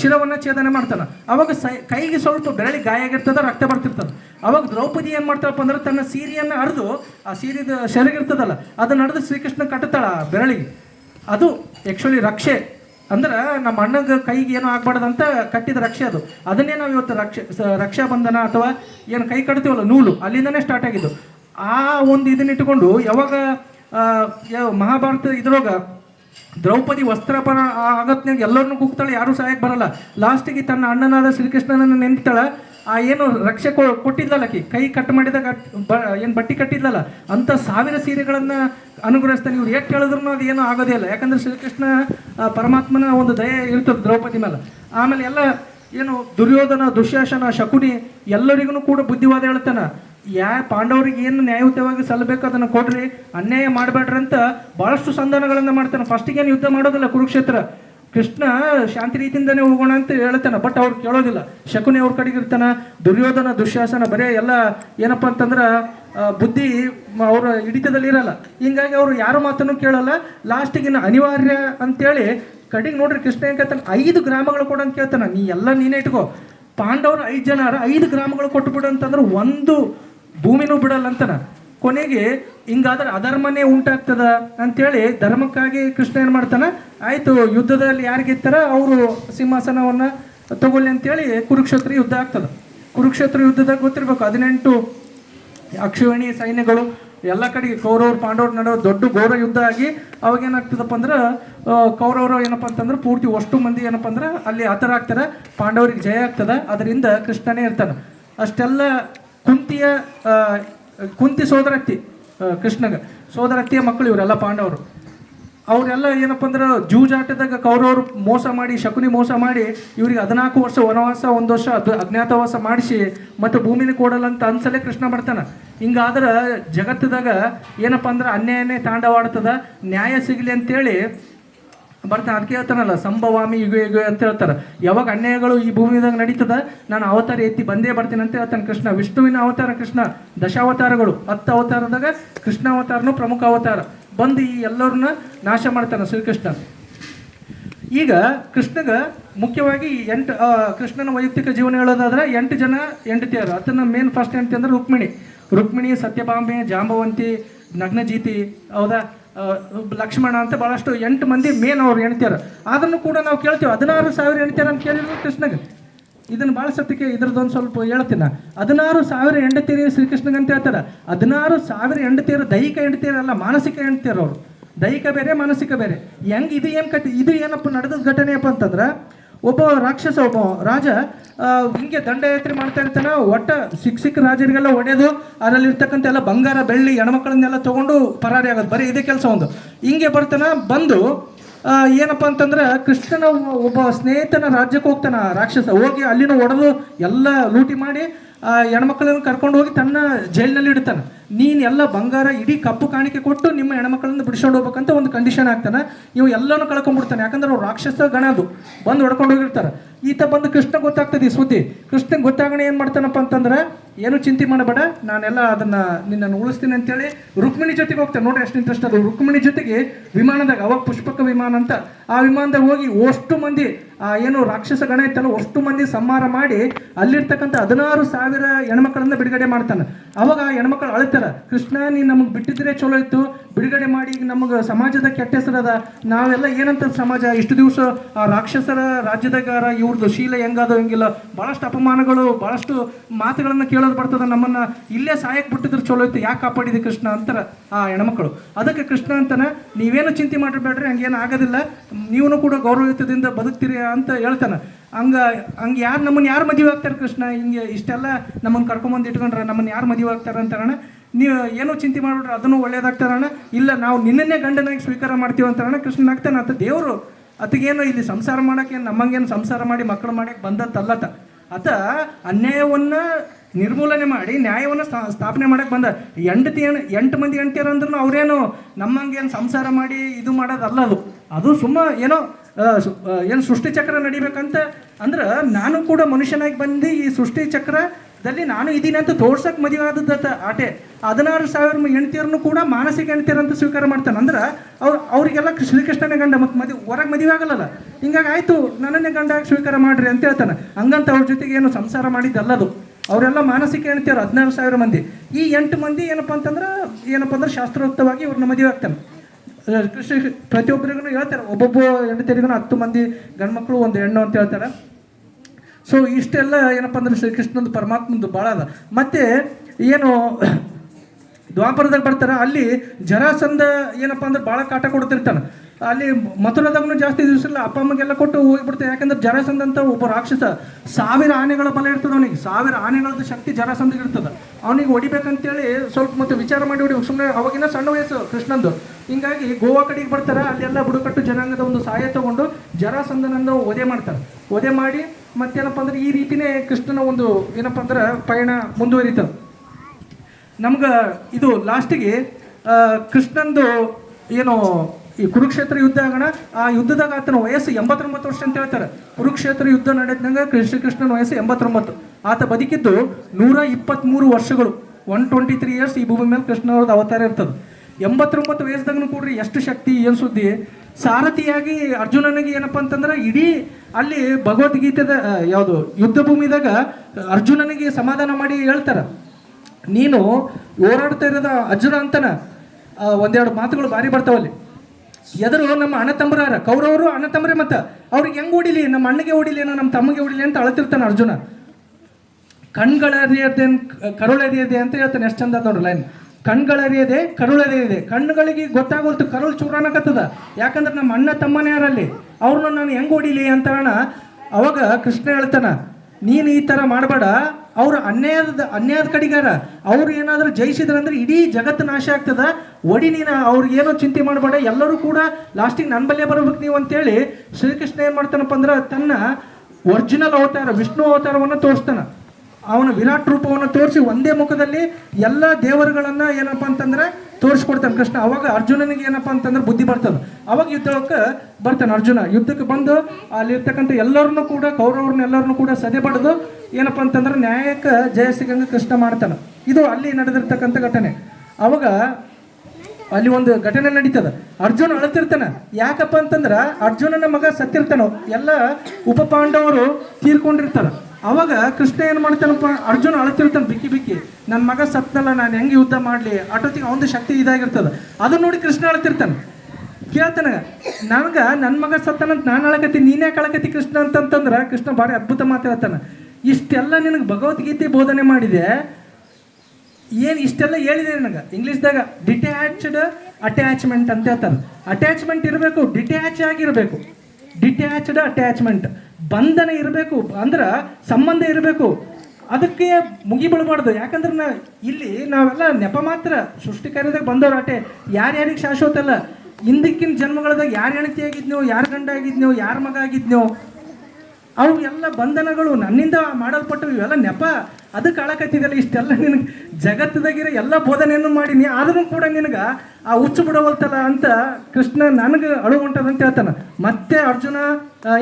ಶಿರವನ್ನು ಛೇದನೆ ಮಾಡ್ತಾನೆ. ಅವಾಗ ಸೈ, ಕೈಗೆ ಸ್ವಲ್ಪ ಬೆರಳಿ ಗಾಯ ಆಗಿರ್ತದೆ, ರಕ್ತ ಬರ್ತಿರ್ತದೆ. ಅವಾಗ ದ್ರೌಪದಿ ಏನು ಮಾಡ್ತಾಳಪ್ಪ ಅಂದ್ರೆ ತನ್ನ ಸೀರೆಯನ್ನು ಹರಿದು, ಆ ಸೀರೆದ ಶರಗಿರ್ತದಲ್ಲ ಅದನ್ನ ಹರಿದು ಶ್ರೀಕೃಷ್ಣ ಕಟ್ಟುತ್ತಾಳ ಬೆರಳಿಗೆ. ಅದು ಆ್ಯಕ್ಚುಲಿ ರಕ್ಷೆ. ಅಂದ್ರೆ ನಮ್ಮ ಅಣ್ಣಗೆ ಕೈಗೆ ಏನೂ ಅಂತ ಕಟ್ಟಿದ ರಕ್ಷೆ ಅದು. ಅದನ್ನೇ ನಾವು ಇವತ್ತು ರಕ್ಷೆ ರಕ್ಷಾ ರಕ್ಷಾಬಂಧನ ಅಥವಾ ಏನು ಕೈ ಕಟ್ತೀವಲ್ಲ, ನೂಲು, ಅಲ್ಲಿಂದನೇ ಸ್ಟಾರ್ಟ್ ಆಗಿದ್ದು. ಆ ಒಂದು ಇದನ್ನ ಇಟ್ಕೊಂಡು ಯಾವಾಗ ಮಹಾಭಾರತ ಇದ್ರೊಳಗ ದ್ರೌಪದಿ ವಸ್ತ್ರಪರ ಆಗತ್ನಾಗ ಎಲ್ಲರನ್ನೂ ಕೂಗ್ತಾಳೆ, ಯಾರೂ ಸಹಾಯಕ್ಕೆ ಬರಲ್ಲ. ಲಾಸ್ಟಿಗೆ ತನ್ನ ಅಣ್ಣನಾದ ಶ್ರೀಕೃಷ್ಣನನ್ನು ನೆನ್ತಾಳ ಆ ಏನು ರಕ್ಷೆ ಕೊಟ್ಟಿದ್ಲಲ್ಲ ಆಕಿ. ಕೈ ಕಟ್ ಮಾಡಿದಾಗ ಏನು ಬಟ್ಟಿ ಕಟ್ಟಿದ್ಲಲ್ಲ ಅಂತ ಸಾವಿರ ಸೀರೆಗಳನ್ನು ಅನುಗ್ರಹಿಸ್ತಾನೆ. ಇವ್ರು ಎಷ್ಟು ಹೇಳಿದ್ರು ಅದು ಏನೂ ಆಗೋದೇ ಇಲ್ಲ. ಯಾಕಂದ್ರೆ ಶ್ರೀಕೃಷ್ಣ ಪರಮಾತ್ಮನ ಒಂದು ದಯೆ ಇರ್ತದೆ ದ್ರೌಪದಿ ಮೇಲೆ. ಆಮೇಲೆ ಎಲ್ಲ ಏನು ದುರ್ಯೋಧನ ದುಶ್ಯಾಸನ ಶಕುನಿ ಎಲ್ಲರಿಗೂ ಕೂಡ ಬುದ್ಧಿವಾದ ಹೇಳ್ತಾನ. ಯಾ ಪಾಂಡವರಿಗೆ ಏನು ನ್ಯಾಯಯುತವಾಗಿ ಸಲ್ಲಬೇಕು ಅದನ್ನು ಕೊಡ್ರಿ, ಅನ್ಯಾಯ ಮಾಡಬೇಡ್ರಿ ಅಂತ ಭಾಳಷ್ಟು ಸಂಧಾನಗಳನ್ನು ಮಾಡ್ತಾನೆ. ಫಸ್ಟಿಗೆ ಏನು ಯುದ್ಧ ಮಾಡೋದಿಲ್ಲ ಕುರುಕ್ಷೇತ್ರ. ಕೃಷ್ಣ ಶಾಂತಿ ರೀತಿಯಿಂದನೇ ಹೋಗೋಣ ಅಂತ ಹೇಳ್ತಾನೆ ಬಟ್ ಅವ್ರು ಕೇಳೋದಿಲ್ಲ. ಶಕುನಿ ಅವ್ರ ಕಡೆಗೆ ಇರ್ತಾನ, ದುರ್ಯೋಧನ ದುಶ್ಯಾಸನ ಬರೇ ಎಲ್ಲ ಏನಪ್ಪ ಅಂತಂದ್ರೆ ಬುದ್ಧಿ ಅವರ ಹಿಡಿತದಲ್ಲಿ ಇರಲ್ಲ. ಹಿಂಗಾಗಿ ಅವರು ಯಾರ ಮಾತನ್ನು ಕೇಳಲ್ಲ. ಲಾಸ್ಟಿಗೆ ಅನಿವಾರ್ಯ ಅಂತೇಳಿ ಕಡೆಗೆ ನೋಡ್ರಿ ಕೃಷ್ಣ ಏನ್ ಕೇಳ್ತಾನೆ, ಐದು ಗ್ರಾಮಗಳು ಕೊಡು ಅಂತ ಕೇಳ್ತಾನ. ನೀ ಎಲ್ಲ ನೀನೇ ಇಟ್ಕೋ. ಪಾಂಡವರು ಐದು ಜನ ಐದು ಗ್ರಾಮಗಳು ಕೊಟ್ಟು ಬಿಡು ಅಂತಂದ್ರೆ ಒಂದು ಭೂಮಿನೂ ಬಿಡಲ್ಲ ಅಂತನ. ಕೊನೆಗೆ ಹಿಂಗಾದ್ರೆ ಅಧರ್ಮನೇ ಉಂಟಾಗ್ತದ ಅಂತೇಳಿ ಧರ್ಮಕ್ಕಾಗಿ ಕೃಷ್ಣ ಏನು ಮಾಡ್ತಾನೆ? ಆಯಿತು, ಯುದ್ಧದಲ್ಲಿ ಯಾರು ಅವರು ಸಿಂಹಾಸನವನ್ನು ತಗೊಳ್ಳಿ ಅಂತೇಳಿ ಕುರುಕ್ಷೇತ್ರ ಯುದ್ಧ ಆಗ್ತದೆ. ಕುರುಕ್ಷೇತ್ರ ಯುದ್ಧದಾಗ ಗೊತ್ತಿರ್ಬೇಕು, ಹದಿನೆಂಟು ಅಕ್ಷಿವಣಿ ಸೈನ್ಯಗಳು ಎಲ್ಲ ಕಡೆಗೆ ಕೌರವರು, ಪಾಂಡವ್ರ ನಡುವ ದೊಡ್ಡ ಘೋರ ಯುದ್ಧ ಆಗಿ ಅವಾಗ ಏನಾಗ್ತದಪ್ಪ ಅಂದ್ರೆ ಕೌರವರು ಏನಪ್ಪ ಅಂತಂದ್ರೆ ಪೂರ್ತಿ ಅಷ್ಟು ಮಂದಿ ಏನಪ್ಪ ಅಂದ್ರೆ ಅಲ್ಲಿ ಆತರ ಆಗ್ತಾರೆ ಪಾಂಡವರಿಗೆ ಜಯ ಆಗ್ತದೆ, ಅದರಿಂದ ಕೃಷ್ಣನೇ ಇರ್ತಾನೆ. ಅಷ್ಟೆಲ್ಲ ಕುಂತಿಯ ಕುಂತಿ ಸೋದರತ್ತಿ ಕೃಷ್ಣಗ. ಸೋದರತ್ತಿಯ ಮಕ್ಕಳು ಇವರೆಲ್ಲ ಪಾಂಡವರು. ಅವರೆಲ್ಲ ಏನಪ್ಪ ಅಂದ್ರೆ ಜೂಜಾಟದಾಗ ಕೌರವರು ಮೋಸ ಮಾಡಿ, ಶಕುನಿ ಮೋಸ ಮಾಡಿ, ಇವರಿಗೆ ಹದಿನಾಲ್ಕು ವರ್ಷ ವನವಾಸ, ಒಂದು ವರ್ಷ ಅದು ಅಜ್ಞಾತವಾಸ ಮಾಡಿಸಿ ಮತ್ತು ಭೂಮಿನ ಕೊಡಲ್ಲ ಅಂತ ಅನ್ಸಲೇ ಕೃಷ್ಣ ಬರ್ತಾನೆ ಹಿಂಗಾದ್ರೆ ಜಗತ್ತದಾಗ ಏನಪ್ಪ ಅಂದ್ರೆ ಅನ್ಯಾಯನೇ ತಾಂಡವಾಡ್ತದ. ನ್ಯಾಯ ಸಿಗಲಿ ಅಂತೇಳಿ ಬರ್ತಾನೆ, ಅದಕ್ಕೆ ಹೇಳ್ತಾನಲ್ಲ, ಸಂಭವಾಮಿ ಯುಗ ಯುಗ ಅಂತ ಹೇಳ್ತಾರೆ. ಯಾವಾಗ ಅನ್ಯಾಯಗಳು ಈ ಭೂಮಿದಾಗ ನಡೀತದ, ನಾನು ಅವತಾರ ಎತ್ತಿ ಬಂದೇ ಬರ್ತೀನಿ ಅಂತ ಹೇಳ್ತಾನೆ ಕೃಷ್ಣ. ವಿಷ್ಣುವಿನ ಅವತಾರ ಕೃಷ್ಣ, ದಶಾವತಾರಗಳು. ಹತ್ತು ಅವತಾರದಾಗ ಕೃಷ್ಣ ಅವತಾರನು ಪ್ರಮುಖ ಅವತಾರ. ಬಂದು ಈ ಎಲ್ಲರನ್ನ ನಾಶ ಮಾಡ್ತಾನೆ ಶ್ರೀಕೃಷ್ಣ. ಈಗ ಕೃಷ್ಣಗ ಮುಖ್ಯವಾಗಿ ಎಂಟು ಕೃಷ್ಣನ ವೈಯಕ್ತಿಕ ಜೀವನ ಹೇಳೋದಾದ್ರೆ ಎಂಟು ಜನ ಹೆಂಡತಿಯರು. ಅದನ್ನ ಮೇನ್ ಫಸ್ಟ್ ಹೆಂಡತಿ ಅಂದ್ರೆ ರುಕ್ಮಿಣಿ. ರುಕ್ಮಿಣಿ, ಸತ್ಯಭಾಮೆ, ಜಾಂಬವಂತಿ, ನಗ್ನಜೀತಿ, ಹೌದಾ? ಲಕ್ಷ್ಮಣ ಅಂತ ಭಾಳಷ್ಟು ಎಂಟು ಮಂದಿ ಮೇನ್ ಅವ್ರು ಎಣ್ತಾರೆ ಅದನ್ನು ಕೂಡ ನಾವು ಕೇಳ್ತೀವಿ. ಹದಿನಾರು ಸಾವಿರ ಎಣ್ತಾರೆ ಅಂತ ಕೇಳಿದ್ರು ಕೃಷ್ಣಗೆ. ಇದನ್ನು ಭಾಳ ಸತ್ಯಕ್ಕೆ ಇದ್ರದ್ದೊಂದು ಸ್ವಲ್ಪ ಹೇಳ್ತೀನಿ. ಹದಿನಾರು ಸಾವಿರ ಹೆಂಡತಿಯರು ಶ್ರೀಕೃಷ್ಣಗೆ ಅಂತ ಹೇಳ್ತಾರೆ. ಹದಿನಾರು ಸಾವಿರ ಹೆಂಡತಿಯರು ದೈಹಿಕ ಹೆಂಡತಿಯರಲ್ಲ ಮಾನಸಿಕ ಹೆಂಡತಿಯರು ಅವರು. ದೈಹಿಕ ಬೇರೆ, ಮಾನಸಿಕ ಬೇರೆ. ಹೆಂಗೆ ಇದು ಏನು ಕತೆ ಇದು ಏನಪ್ಪ ನಡೆದ ಘಟನೆಯಪ್ಪ ಅಂತಂದ್ರೆ ಒಬ್ಬ ರಾಕ್ಷಸ, ಒಬ್ಬ ರಾಜ ಹಿಂಗೆ ದಂಡಯಾತ್ರೆ ಮಾಡ್ತಾ ಇರ್ತಾನೆ. ಒಟ್ಟ ಸಿಕ್ಕ ಸಿಕ್ಕ ರಾಜರಿಗೆಲ್ಲ ಒಡೆದು ಅದರಲ್ಲಿ ಇರ್ತಕ್ಕಂಥ ಎಲ್ಲ ಬಂಗಾರ, ಬೆಳ್ಳಿ, ಹೆಣ್ಮಕ್ಳನ್ನೆಲ್ಲ ತೊಗೊಂಡು ಪರಾರಿ ಆಗೋದು. ಬರೀ ಇದೇ ಕೆಲಸ ಒಂದು. ಹಿಂಗೆ ಬರ್ತಾನೆ, ಬಂದು ಏನಪ್ಪ ಅಂತಂದ್ರೆ ಕೃಷ್ಣನ ಒಬ್ಬ ಸ್ನೇಹಿತನ ರಾಜ್ಯಕ್ಕೆ ಹೋಗ್ತಾನೆ. ರಾಕ್ಷಸ ಹೋಗಿ ಅಲ್ಲಿನ ಒಡೆದು ಎಲ್ಲ ಲೂಟಿ ಮಾಡಿ, ಆ, ಹೆಣ್ಮಕ್ಳನ್ನ ಕರ್ಕೊಂಡು ಹೋಗಿ ತನ್ನ ಜೈಲಿನಲ್ಲಿ ಇಡ್ತಾನೆ. ನೀನು ಎಲ್ಲ ಬಂಗಾರ ಇಡೀ ಕಪ್ಪು ಕಾಣಿಕೆ ಕೊಟ್ಟು ನಿಮ್ಮ ಹೆಣ್ಮಕ್ಳನ್ನ ಬಿಡಿಸ್ಕೊಂಡು ಹೋಗ್ಬೇಕಂತ ಒಂದು ಕಂಡೀಷನ್ ಆಗ್ತಾನೆ. ಇವು ಎಲ್ಲನೂ ಕಳ್ಕೊಂಡ್ಬಿಡ್ತಾನೆ. ಯಾಕಂದ್ರೆ ಅವ್ರು ರಾಕ್ಷಸ ಗಣ ಅದು. ಬಂದು ಹೊಡ್ಕೊಂಡು ಹೋಗಿರ್ತಾರೆ. ಈತ ಬಂದು ಕೃಷ್ಣ ಗೊತ್ತಾಗ್ತದೆ ಈ ಸುದ್ದಿ. ಕೃಷ್ಣ ಗೊತ್ತಾಗಣ ಏನು ಮಾಡ್ತಾನಪ್ಪ ಅಂತಂದ್ರೆ, ಏನು ಚಿಂತೆ ಮಾಡಬೇಡ, ನಾನೆಲ್ಲ ಅದನ್ನ ನಿನ್ನನ್ನು ಉಳಿಸ್ತೀನಿ ಅಂತೇಳಿ ರುಕ್ಮಿಣಿ ಜೊತೆಗೆ ಹೋಗ್ತಾನೆ. ನೋಡಿ ಎಷ್ಟು ಇಂಟ್ರೆಸ್ಟ್ ಅದು. ರುಕ್ಮಿಣಿ ಜೊತೆಗೆ ವಿಮಾನದಾಗ, ಅವಾಗ ಪುಷ್ಪಕ ವಿಮಾನ ಅಂತ. ಆ ವಿಮಾನದಾಗ ಹೋಗಿ ಅಷ್ಟು ಮಂದಿ, ಆ ಏನು ರಾಕ್ಷಸ ಗಣ ಇತ್ತಲ್ಲ, ಅಷ್ಟು ಮಂದಿ ಸಂಹಾರ ಮಾಡಿ ಅಲ್ಲಿರ್ತಕ್ಕಂಥ ಹದಿನಾರು ಸಾವಿರ ಹೆಣ್ಮಕ್ಳನ್ನ ಬಿಡುಗಡೆ ಮಾಡ್ತಾನೆ. ಅವಾಗ ಆ ಹೆಣ್ಮಕ್ಳು ಅಳ್ತಾರ ಕೃಷ್ಣ, ನೀನು ನಮಗೆ ಬಿಟ್ಟಿದ್ರೆ ಚಲೋ ಇತ್ತು, ಬಿಡುಗಡೆ ಮಾಡಿ, ಈಗ ನಮಗೆ ಸಮಾಜದ ಕೆಟ್ಟ ಹೆಸರದ ನಾವೆಲ್ಲ ಏನಂತ ಸಮಾಜ, ಇಷ್ಟು ದಿವಸ ಆ ರಾಕ್ಷಸರ ರಾಜ್ಯದಗಾರ ಇವ್ರದ್ದು ಶೀಲ ಹೆಂಗಾದ ಹೆಂಗಿಲ್ಲ. ಭಾಳಷ್ಟು ಅಪಮಾನಗಳು ಭಾಳಷ್ಟು ಮಾತುಗಳನ್ನು ಕೇಳೋದು ಬರ್ತದೆ ನಮ್ಮನ್ನ. ಇಲ್ಲೇ ಸಾಯಕ್ಕೆ ಬಿಟ್ಟಿದ್ರೆ ಚಲೋ ಇತ್ತು, ಯಾಕೆ ಕಾಪಾಡಿದೆ ಕೃಷ್ಣ? ಅಂತಾರ ಆ ಹೆಣ್ಮಕ್ಳು. ಅದಕ್ಕೆ ಕೃಷ್ಣ ಅಂತಾನೆ, ನೀವೇನು ಚಿಂತೆ ಮಾಡಬೇಡ್ರಿ, ಹಂಗೇನು ಆಗೋದಿಲ್ಲ. ನೀವು ಕೂಡ ಗೌರವಯುತದಿಂದ ಬದುಕ್ತೀರಿ ಅಂತ ಹೇಳ್ತಾನೆ. ಹಂಗ, ಹಂಗೆ ಯಾರು ನಮ್ಮನ್ನು ಯಾರು ಮದುವೆ ಆಗ್ತಾರೆ ಕೃಷ್ಣ? ಹಿಂಗೆ ಇಷ್ಟೆಲ್ಲ ನಮ್ಮನ್ನು ಕರ್ಕೊಂಬಂದು ಇಟ್ಕೊಂಡ್ರೆ ನಮ್ಮನ್ನು ಯಾರು ಮದುವೆ ಆಗ್ತಾರೆ ಅಂತಾರಣ? ನೀವು ಏನೋ ಚಿಂತೆ ಮಾಡ್ಬಿಟ್ರೆ ಅದನ್ನು ಒಳ್ಳೇದಾಗ್ತಾರಣ? ಇಲ್ಲ, ನಾವು ನಿನ್ನನ್ನೇ ಗಂಡನಾಗಿ ಸ್ವೀಕಾರ ಮಾಡ್ತೀವಿ ಅಂತಾರಣ? ಕೃಷ್ಣ ಆಗ್ತಾನೆ ಅಂತ ದೇವರು. ಅತಗೇನು ಇಲ್ಲಿ ಸಂಸಾರ ಮಾಡೋಕೆ ನಮ್ಮಂಗೇನು ಸಂಸಾರ ಮಾಡಿ ಮಕ್ಕಳು ಮಾಡಕ್ಕೆ ಬಂದದ್ದಲ್ಲತ ಆತ ಅನ್ಯಾಯವನ್ನು ನಿರ್ಮೂಲನೆ ಮಾಡಿ, ನ್ಯಾಯವನ್ನು ಸ್ಥಾ ಸ್ಥಾಪನೆ ಮಾಡಕ್ಕೆ ಬಂದ. ಎಂಟು ಏನು ಎಂಟು ಮಂದಿ ಅಂದ್ರೂ ಅವರೇನು ನಮ್ಮಂಗೇನು ಸಂಸಾರ ಮಾಡಿ ಇದು ಮಾಡೋದಲ್ಲ ಅದು. ಅದು ಸುಮ್ಮ ಏನೋ ಏನು ಸೃಷ್ಟಿ ಚಕ್ರ ನಡಿಬೇಕಂತ ಅಂದ್ರೆ ನಾನು ಕೂಡ ಮನುಷ್ಯನಾಗಿ ಬಂದು ಈ ಸೃಷ್ಟಿ ಚಕ್ರದಲ್ಲಿ ನಾನು ಇದೀನಿ ಅಂತ ತೋರ್ಸಕ್ಕೆ ಮದುವೆ ಆದದ್ದತ್ತ ಆಟೆ. ಹದಿನಾರು ಸಾವಿರ ಹೆಣ್ತಿಯರನ್ನು ಕೂಡ ಮಾನಸಿಕ ಅಂತ ಸ್ವೀಕಾರ ಮಾಡ್ತಾನೆ. ಅಂದ್ರೆ ಅವ್ರು ಅವರಿಗೆಲ್ಲ ಶ್ರೀಕೃಷ್ಣನೇ ಗಂಡ ಮತ್ತು ಮದುವೆ ಹೊರಗೆ ಮದುವೆ ಆಗಲ್ಲಲ್ಲ. ಹಿಂಗಾಗಿ ಆಯಿತು, ನನ್ನನ್ನೇ ಗಂಡ ಸ್ವೀಕಾರ ಮಾಡ್ರಿ ಅಂತ ಹೇಳ್ತಾನೆ. ಹಂಗಂತ ಅವ್ರ ಜೊತೆಗೆ ಏನು ಸಂಸಾರ ಮಾಡಿದ್ದಲ್ಲದು. ಅವರೆಲ್ಲ ಮಾನಸಿಕ ಹೆಣ್ತಿಯರು ಹದಿನಾರು ಸಾವಿರ ಮಂದಿ. ಈ ಎಂಟು ಮಂದಿ ಏನಪ್ಪ ಅಂತಂದ್ರೆ ಏನಪ್ಪ ಅಂದ್ರೆ ಶಾಸ್ತ್ರೋಕ್ತವಾಗಿ ಇವ್ರನ್ನ ಮದುವೆ ಆಗ್ತಾನೆ. ಕೃಷಿ ಪ್ರತಿಯೊಬ್ಬರಿಗೂ ಹೇಳ್ತಾರೆ. ಒಬ್ಬೊಬ್ಬ ಹೆಂಡತಿಯರಿಗೂ ಹತ್ತು ಮಂದಿ ಗಂಡ್ಮಕ್ಳು ಒಂದು ಹೆಣ್ಣು ಅಂತ ಹೇಳ್ತಾರೆ. ಸೊ ಇಷ್ಟೆಲ್ಲ ಏನಪ್ಪ ಅಂದ್ರೆ ಶ್ರೀಕೃಷ್ಣಂದು ಪರಮಾತ್ಮಂದು ಭಾಳ ಅದ. ಮತ್ತೆ ಏನು ದ್ವಾಪರದಾಗ ಬರ್ತಾರ, ಅಲ್ಲಿ ಜರಾಸಂಧ ಏನಪ್ಪ ಅಂದ್ರೆ ಭಾಳ ಕಾಟ ಕೊಡ್ತಿರ್ತಾನೆ. ಅಲ್ಲಿ ಮಥುರದಾಗೂ ಜಾಸ್ತಿ ದಿವಸ ಇಲ್ಲ, ಅಪ್ಪ ಅಮ್ಮಗೆಲ್ಲ ಕೊಟ್ಟು ಹೋಗ್ಬಿಡ್ತೇವೆ ಯಾಕಂದ್ರೆ ಜರಾಸಂಧ ಅಂತ ಒಬ್ಬ ರಾಕ್ಷಸ ಸಾವಿರ ಆನೆಗಳ ಬಲ ಇರ್ತದೆ ಅವನಿಗೆ. ಸಾವಿರ ಆನೆಗಳದ್ದು ಶಕ್ತಿ ಜರಾಸಂಧಿಗೆ ಇರ್ತದೆ. ಅವನಿಗೆ ಹೊಡಿಬೇಕಂತೇಳಿ ಸ್ವಲ್ಪ ಮತ್ತೆ ವಿಚಾರ ಮಾಡಿ ಹೊಡಿ. ಸುಮ್ಮನೆ ಅವಾಗಿನ ಸಣ್ಣ ವಯಸ್ಸು ಕೃಷ್ಣಂದು. ಹಿಂಗಾಗಿ ಗೋವಾ ಕಡೆಗೆ ಬರ್ತಾರೆ. ಅಲ್ಲೆಲ್ಲ ಬುಡಕಟ್ಟು ಜನಾಂಗದ ಒಂದು ಸಹಾಯ ತಗೊಂಡು ಜರಾಸಂಧನನ್ನು ವಧೆ ಮಾಡ್ತಾರೆ. ವಧೆ ಮಾಡಿ ಮತ್ತೇನಪ್ಪ ಅಂದ್ರೆ ಈ ರೀತಿನೇ ಕೃಷ್ಣನ ಒಂದು ಏನಪ್ಪ ಅಂದ್ರೆ ಪಯಣ ಮುಂದುವರಿತದೆ. ನಮ್ಗೆ ಇದು ಲಾಸ್ಟಿಗೆ ಕೃಷ್ಣಂದು ಏನು ಈ ಕುರುಕ್ಷೇತ್ರ ಯುದ್ಧ ಆಗೋಣ. ಆ ಯುದ್ಧದಾಗ ಆತನ ವಯಸ್ಸು ಎಂಬತ್ತೊಂಬತ್ತು ವರ್ಷ ಅಂತ ಹೇಳ್ತಾರೆ. ಕುರುಕ್ಷೇತ್ರ ಯುದ್ಧ ನಡೆದಂಗ ಶ್ರೀಕೃಷ್ಣನ ವಯಸ್ಸು ಎಂಬತ್ತೊಂಬತ್ತು. ಆತ ಬದುಕಿದ್ದು ನೂರ ಇಪ್ಪತ್ತ್ಮೂರು ವರ್ಷಗಳು. ಒನ್ ಟ್ವೆಂಟಿ ತ್ರೀ ಇಯರ್ಸ್ ಈ ಭೂಮಿ ಮೇಲೆ ಕೃಷ್ಣ ಅವ್ರದ್ದು ಅವತಾರ ಇರ್ತದೆ. ಎಂಬತ್ತೊಂಬತ್ತು ವಯಸ್ಸದಾಗೂ ಕೂಡ್ರಿ ಎಷ್ಟು ಶಕ್ತಿ, ಏನು ಸುದ್ದಿ? ಸಾರಥಿಯಾಗಿ ಅರ್ಜುನನಿಗೆ ಏನಪ್ಪ ಅಂತಂದ್ರೆ ಇಡೀ ಅಲ್ಲಿ ಭಗವದ್ಗೀತೆದ ಯಾವುದು, ಯುದ್ಧ ಭೂಮಿದಾಗ ಅರ್ಜುನನಿಗೆ ಸಮಾಧಾನ ಮಾಡಿ ಹೇಳ್ತಾರೆ. ನೀನು ಓಡಾಡ್ತಾ ಇರೋದ ಅರ್ಜುನ ಅಂತನ. ಒಂದೆರಡು ಮಾತುಗಳು ಭಾರಿ ಬರ್ತಾವಲ್ಲಿ. ಎದರು ನಮ್ಮ ಅಣ್ಣ ತಮ್ಮರಾರ, ಕೌರವರು ಅಣ್ಣ ತಮ್ಮರೇ ಮತ್ತೆ ಅವ್ರಿಗೆ ಹೆಂಗ್ ಓಡಿಲಿ ನಮ್ಮ ಅಣ್ಣಗೆ ಓಡಿಲಿ ಏನೋ, ನಮ್ಮ ತಮ್ಮಗೆ ಓಡಿಲಿ ಅಂತ ಅಳತಿರ್ತಾನೆ ಅರ್ಜುನ. ಕಣ್ಗಳರಿಯದೆ ಕರುಳರಿಯದೆ ಅಂತ ಹೇಳ್ತಾನೆ ಎಷ್ಟು ಚಂದ ನೋಡ್ರಿ ಲೈನ್ ಕಣ್ಗಳರಿಯದೆ, ಕರುಳರಿಯದೆ. ಕಣ್ಣುಗಳಿಗೆ ಗೊತ್ತಾಗೋಲ್ತು ಕರುಳು ಚೂರಾನಕತ್ತದ ಯಾಕಂದ್ರೆ ನಮ್ಮ ಅಣ್ಣ ತಮ್ಮನೇ ಯಾರಲ್ಲಿ? ಅವ್ರನ್ನ ನಾನು ಹೆಂಗ್ ಓಡಿಲಿ ಅಂತ ಅಣ್ಣ ಅವಾಗ ಕೃಷ್ಣ ಹೇಳ್ತಾನ, ನೀನು ಈ ಥರ ಮಾಡಬೇಡ ಅವ್ರು ಅನ್ಯಾಯದ ಅನ್ಯಾಯದ ಕಡಿಗಾರ. ಅವ್ರು ಏನಾದರೂ ಜಯಿಸಿದ್ರಂದ್ರೆ ಇಡೀ ಜಗತ್ತು ನಾಶ ಆಗ್ತದ? ಒಡಿ ನೀನು, ಅವ್ರಿಗೆ ಏನೋ ಚಿಂತೆ ಮಾಡಬೇಡ. ಎಲ್ಲರೂ ಕೂಡ ಲಾಸ್ಟಿಗೆ ನನ್ನ ಬಲ್ಲೆ ಬರ್ಬೇಕು ನೀವು ಅಂತೇಳಿ ಶ್ರೀಕೃಷ್ಣ ಏನು ಮಾಡ್ತಾನಪ್ಪ ಅಂದ್ರೆ ತನ್ನ ಒರಿಜಿನಲ್ ಅವತಾರ, ವಿಷ್ಣು ಅವತಾರವನ್ನು ತೋರಿಸ್ತಾನೆ. ಅವನ ವಿರಾಟ್ ರೂಪವನ್ನು ತೋರಿಸಿ ಒಂದೇ ಮುಖದಲ್ಲಿ ಎಲ್ಲ ದೇವರುಗಳನ್ನ ಏನಪ್ಪ ಅಂತಂದ್ರೆ ತೋರಿಸ್ಕೊಡ್ತಾನೆ ಕೃಷ್ಣ. ಅವಾಗ ಅರ್ಜುನನಿಗೆ ಏನಪ್ಪ ಅಂತಂದ್ರೆ ಬುದ್ಧಿ ಬರ್ತದೆ. ಅವಾಗ ಯುದ್ಧಕ್ಕೆ ಬರ್ತಾನೆ ಅರ್ಜುನ. ಯುದ್ಧಕ್ಕೆ ಬಂದು ಅಲ್ಲಿರ್ತಕ್ಕಂಥ ಎಲ್ಲರನ್ನೂ ಕೂಡ, ಕೌರವ್ರನ್ನ ಎಲ್ಲರನ್ನೂ ಕೂಡ ಸದೆ ಪಡೆದು ಏನಪ್ಪ ಅಂತಂದ್ರೆ ನ್ಯಾಯಕ್ಕೆ ಜಯ ಸಿಗಂಗೆ ಕೃಷ್ಣ ಮಾಡ್ತಾನೆ. ಇದು ಅಲ್ಲಿ ನಡೆದಿರ್ತಕ್ಕಂಥ ಘಟನೆ. ಅವಾಗ ಅಲ್ಲಿ ಒಂದು ಘಟನೆ ನಡೀತದ. ಅರ್ಜುನ ಅಳತಿರ್ತಾನೆ. ಯಾಕಪ್ಪ ಅಂತಂದ್ರ ಅರ್ಜುನನ ಮಗ ಸತ್ತಿರ್ತಾನ, ಎಲ್ಲ ಉಪ ಪಾಂಡವರು ತೀರ್ಕೊಂಡಿರ್ತಾರ. ಅವಾಗ ಕೃಷ್ಣ ಏನು ಮಾಡ್ತಾನಪ್ಪ? ಅರ್ಜುನ ಅಳತಿರ್ತಾನೆ ಬಿಕ್ಕಿ ಬಿಕ್ಕಿ. ನನ್ನ ಮಗ ಸತ್ತಲ್ಲ, ನಾನು ಹೆಂಗೆ ಯುದ್ಧ ಮಾಡಲಿ? ಅಟೋತಿಗೆ ಅವನದು ಶಕ್ತಿ ಇದಾಗಿರ್ತದ. ಅದನ್ನ ನೋಡಿ ಕೃಷ್ಣ ಅಳ್ತಿರ್ತಾನೆ. ಕೇಳ್ತಾನ, ನನಗೆ ನನ್ನ ಮಗ ಸತ್ತನಂತ ನಾನು ಅಳಕತ್ತಿ ನೀನೇ ಕಳಕತ್ತಿ ಕೃಷ್ಣ ಅಂತಂತಂದ್ರೆ? ಕೃಷ್ಣ ಭಾರಿ ಅದ್ಭುತ ಮಾತು ಹೇಳ್ತಾನೆ. ಇಷ್ಟೆಲ್ಲ ನಿನಗೆ ಭಗವದ್ಗೀತೆ ಬೋಧನೆ ಮಾಡಿದೆ. ಏನು ಇಷ್ಟೆಲ್ಲ ಹೇಳಿದೆ ನನಗೆ? ಇಂಗ್ಲೀಷ್ದಾಗ, ಡಿಟ್ಯಾಚ್ಡ್ ಅಟ್ಯಾಚ್ಮೆಂಟ್ ಅಂತ ಹೇಳ್ತಾರೆ. ಅಟ್ಯಾಚ್ಮೆಂಟ್ ಇರಬೇಕು, ಡಿಟ್ಯಾಚ್ ಆಗಿರಬೇಕು. Detached attachment. ಬಂಧನ ಇರಬೇಕು, ಅಂದ್ರೆ ಸಂಬಂಧ ಇರಬೇಕು, ಅದಕ್ಕೆ ಮುಗಿಬೀಳ್ಬಾರ್ದು. ಯಾಕಂದ್ರೆ ನಾ ಇಲ್ಲಿ ನಾವೆಲ್ಲ ನೆಪ ಮಾತ್ರ ಸೃಷ್ಟಿ ಕಾರ್ಯದಾಗ ಬಂದವ್ರು ಆಟೆ. ಯಾರ್ಯಾರಿಗೆ ಶಾಶ್ವತ ಅಲ್ಲ ಹಿಂದಿಕ್ಕಿನ ಜನ್ಮಗಳದಾಗ ಯಾರು ಹೆಣತಿ ಆಗಿದ್ನೋ ಯಾರು ಗಂಡ ಆಗಿದ್ನೋ, ಯಾರು ಮಗ ಆಗಿದ್ನೋ ಅವು ಎಲ್ಲ ಬಂಧನಗಳು ನನ್ನಿಂದ ಮಾಡಲ್ಪಟ್ಟವು, ಇವೆಲ್ಲ ನೆಪ. ಅದಕ್ಕೆ ಆಳಕತ್ತಿದಲ್ಲ ಇಷ್ಟೆಲ್ಲ ನಿನಗೆ ಜಗತ್ತದಾಗಿರೋ ಎಲ್ಲ ಬೋಧನೆಯನ್ನು ಮಾಡೀನಿ ಆದರೂ ಕೂಡ ನಿನಗೆ ಆ ಹುಚ್ಚು ಬಿಡವಲ್ತಲ್ಲ ಅಂತ ಕೃಷ್ಣ ನನಗೆ ಅಳು ಹೊಂಟದಂತ ಹೇಳ್ತಾನೆ. ಮತ್ತೆ ಅರ್ಜುನ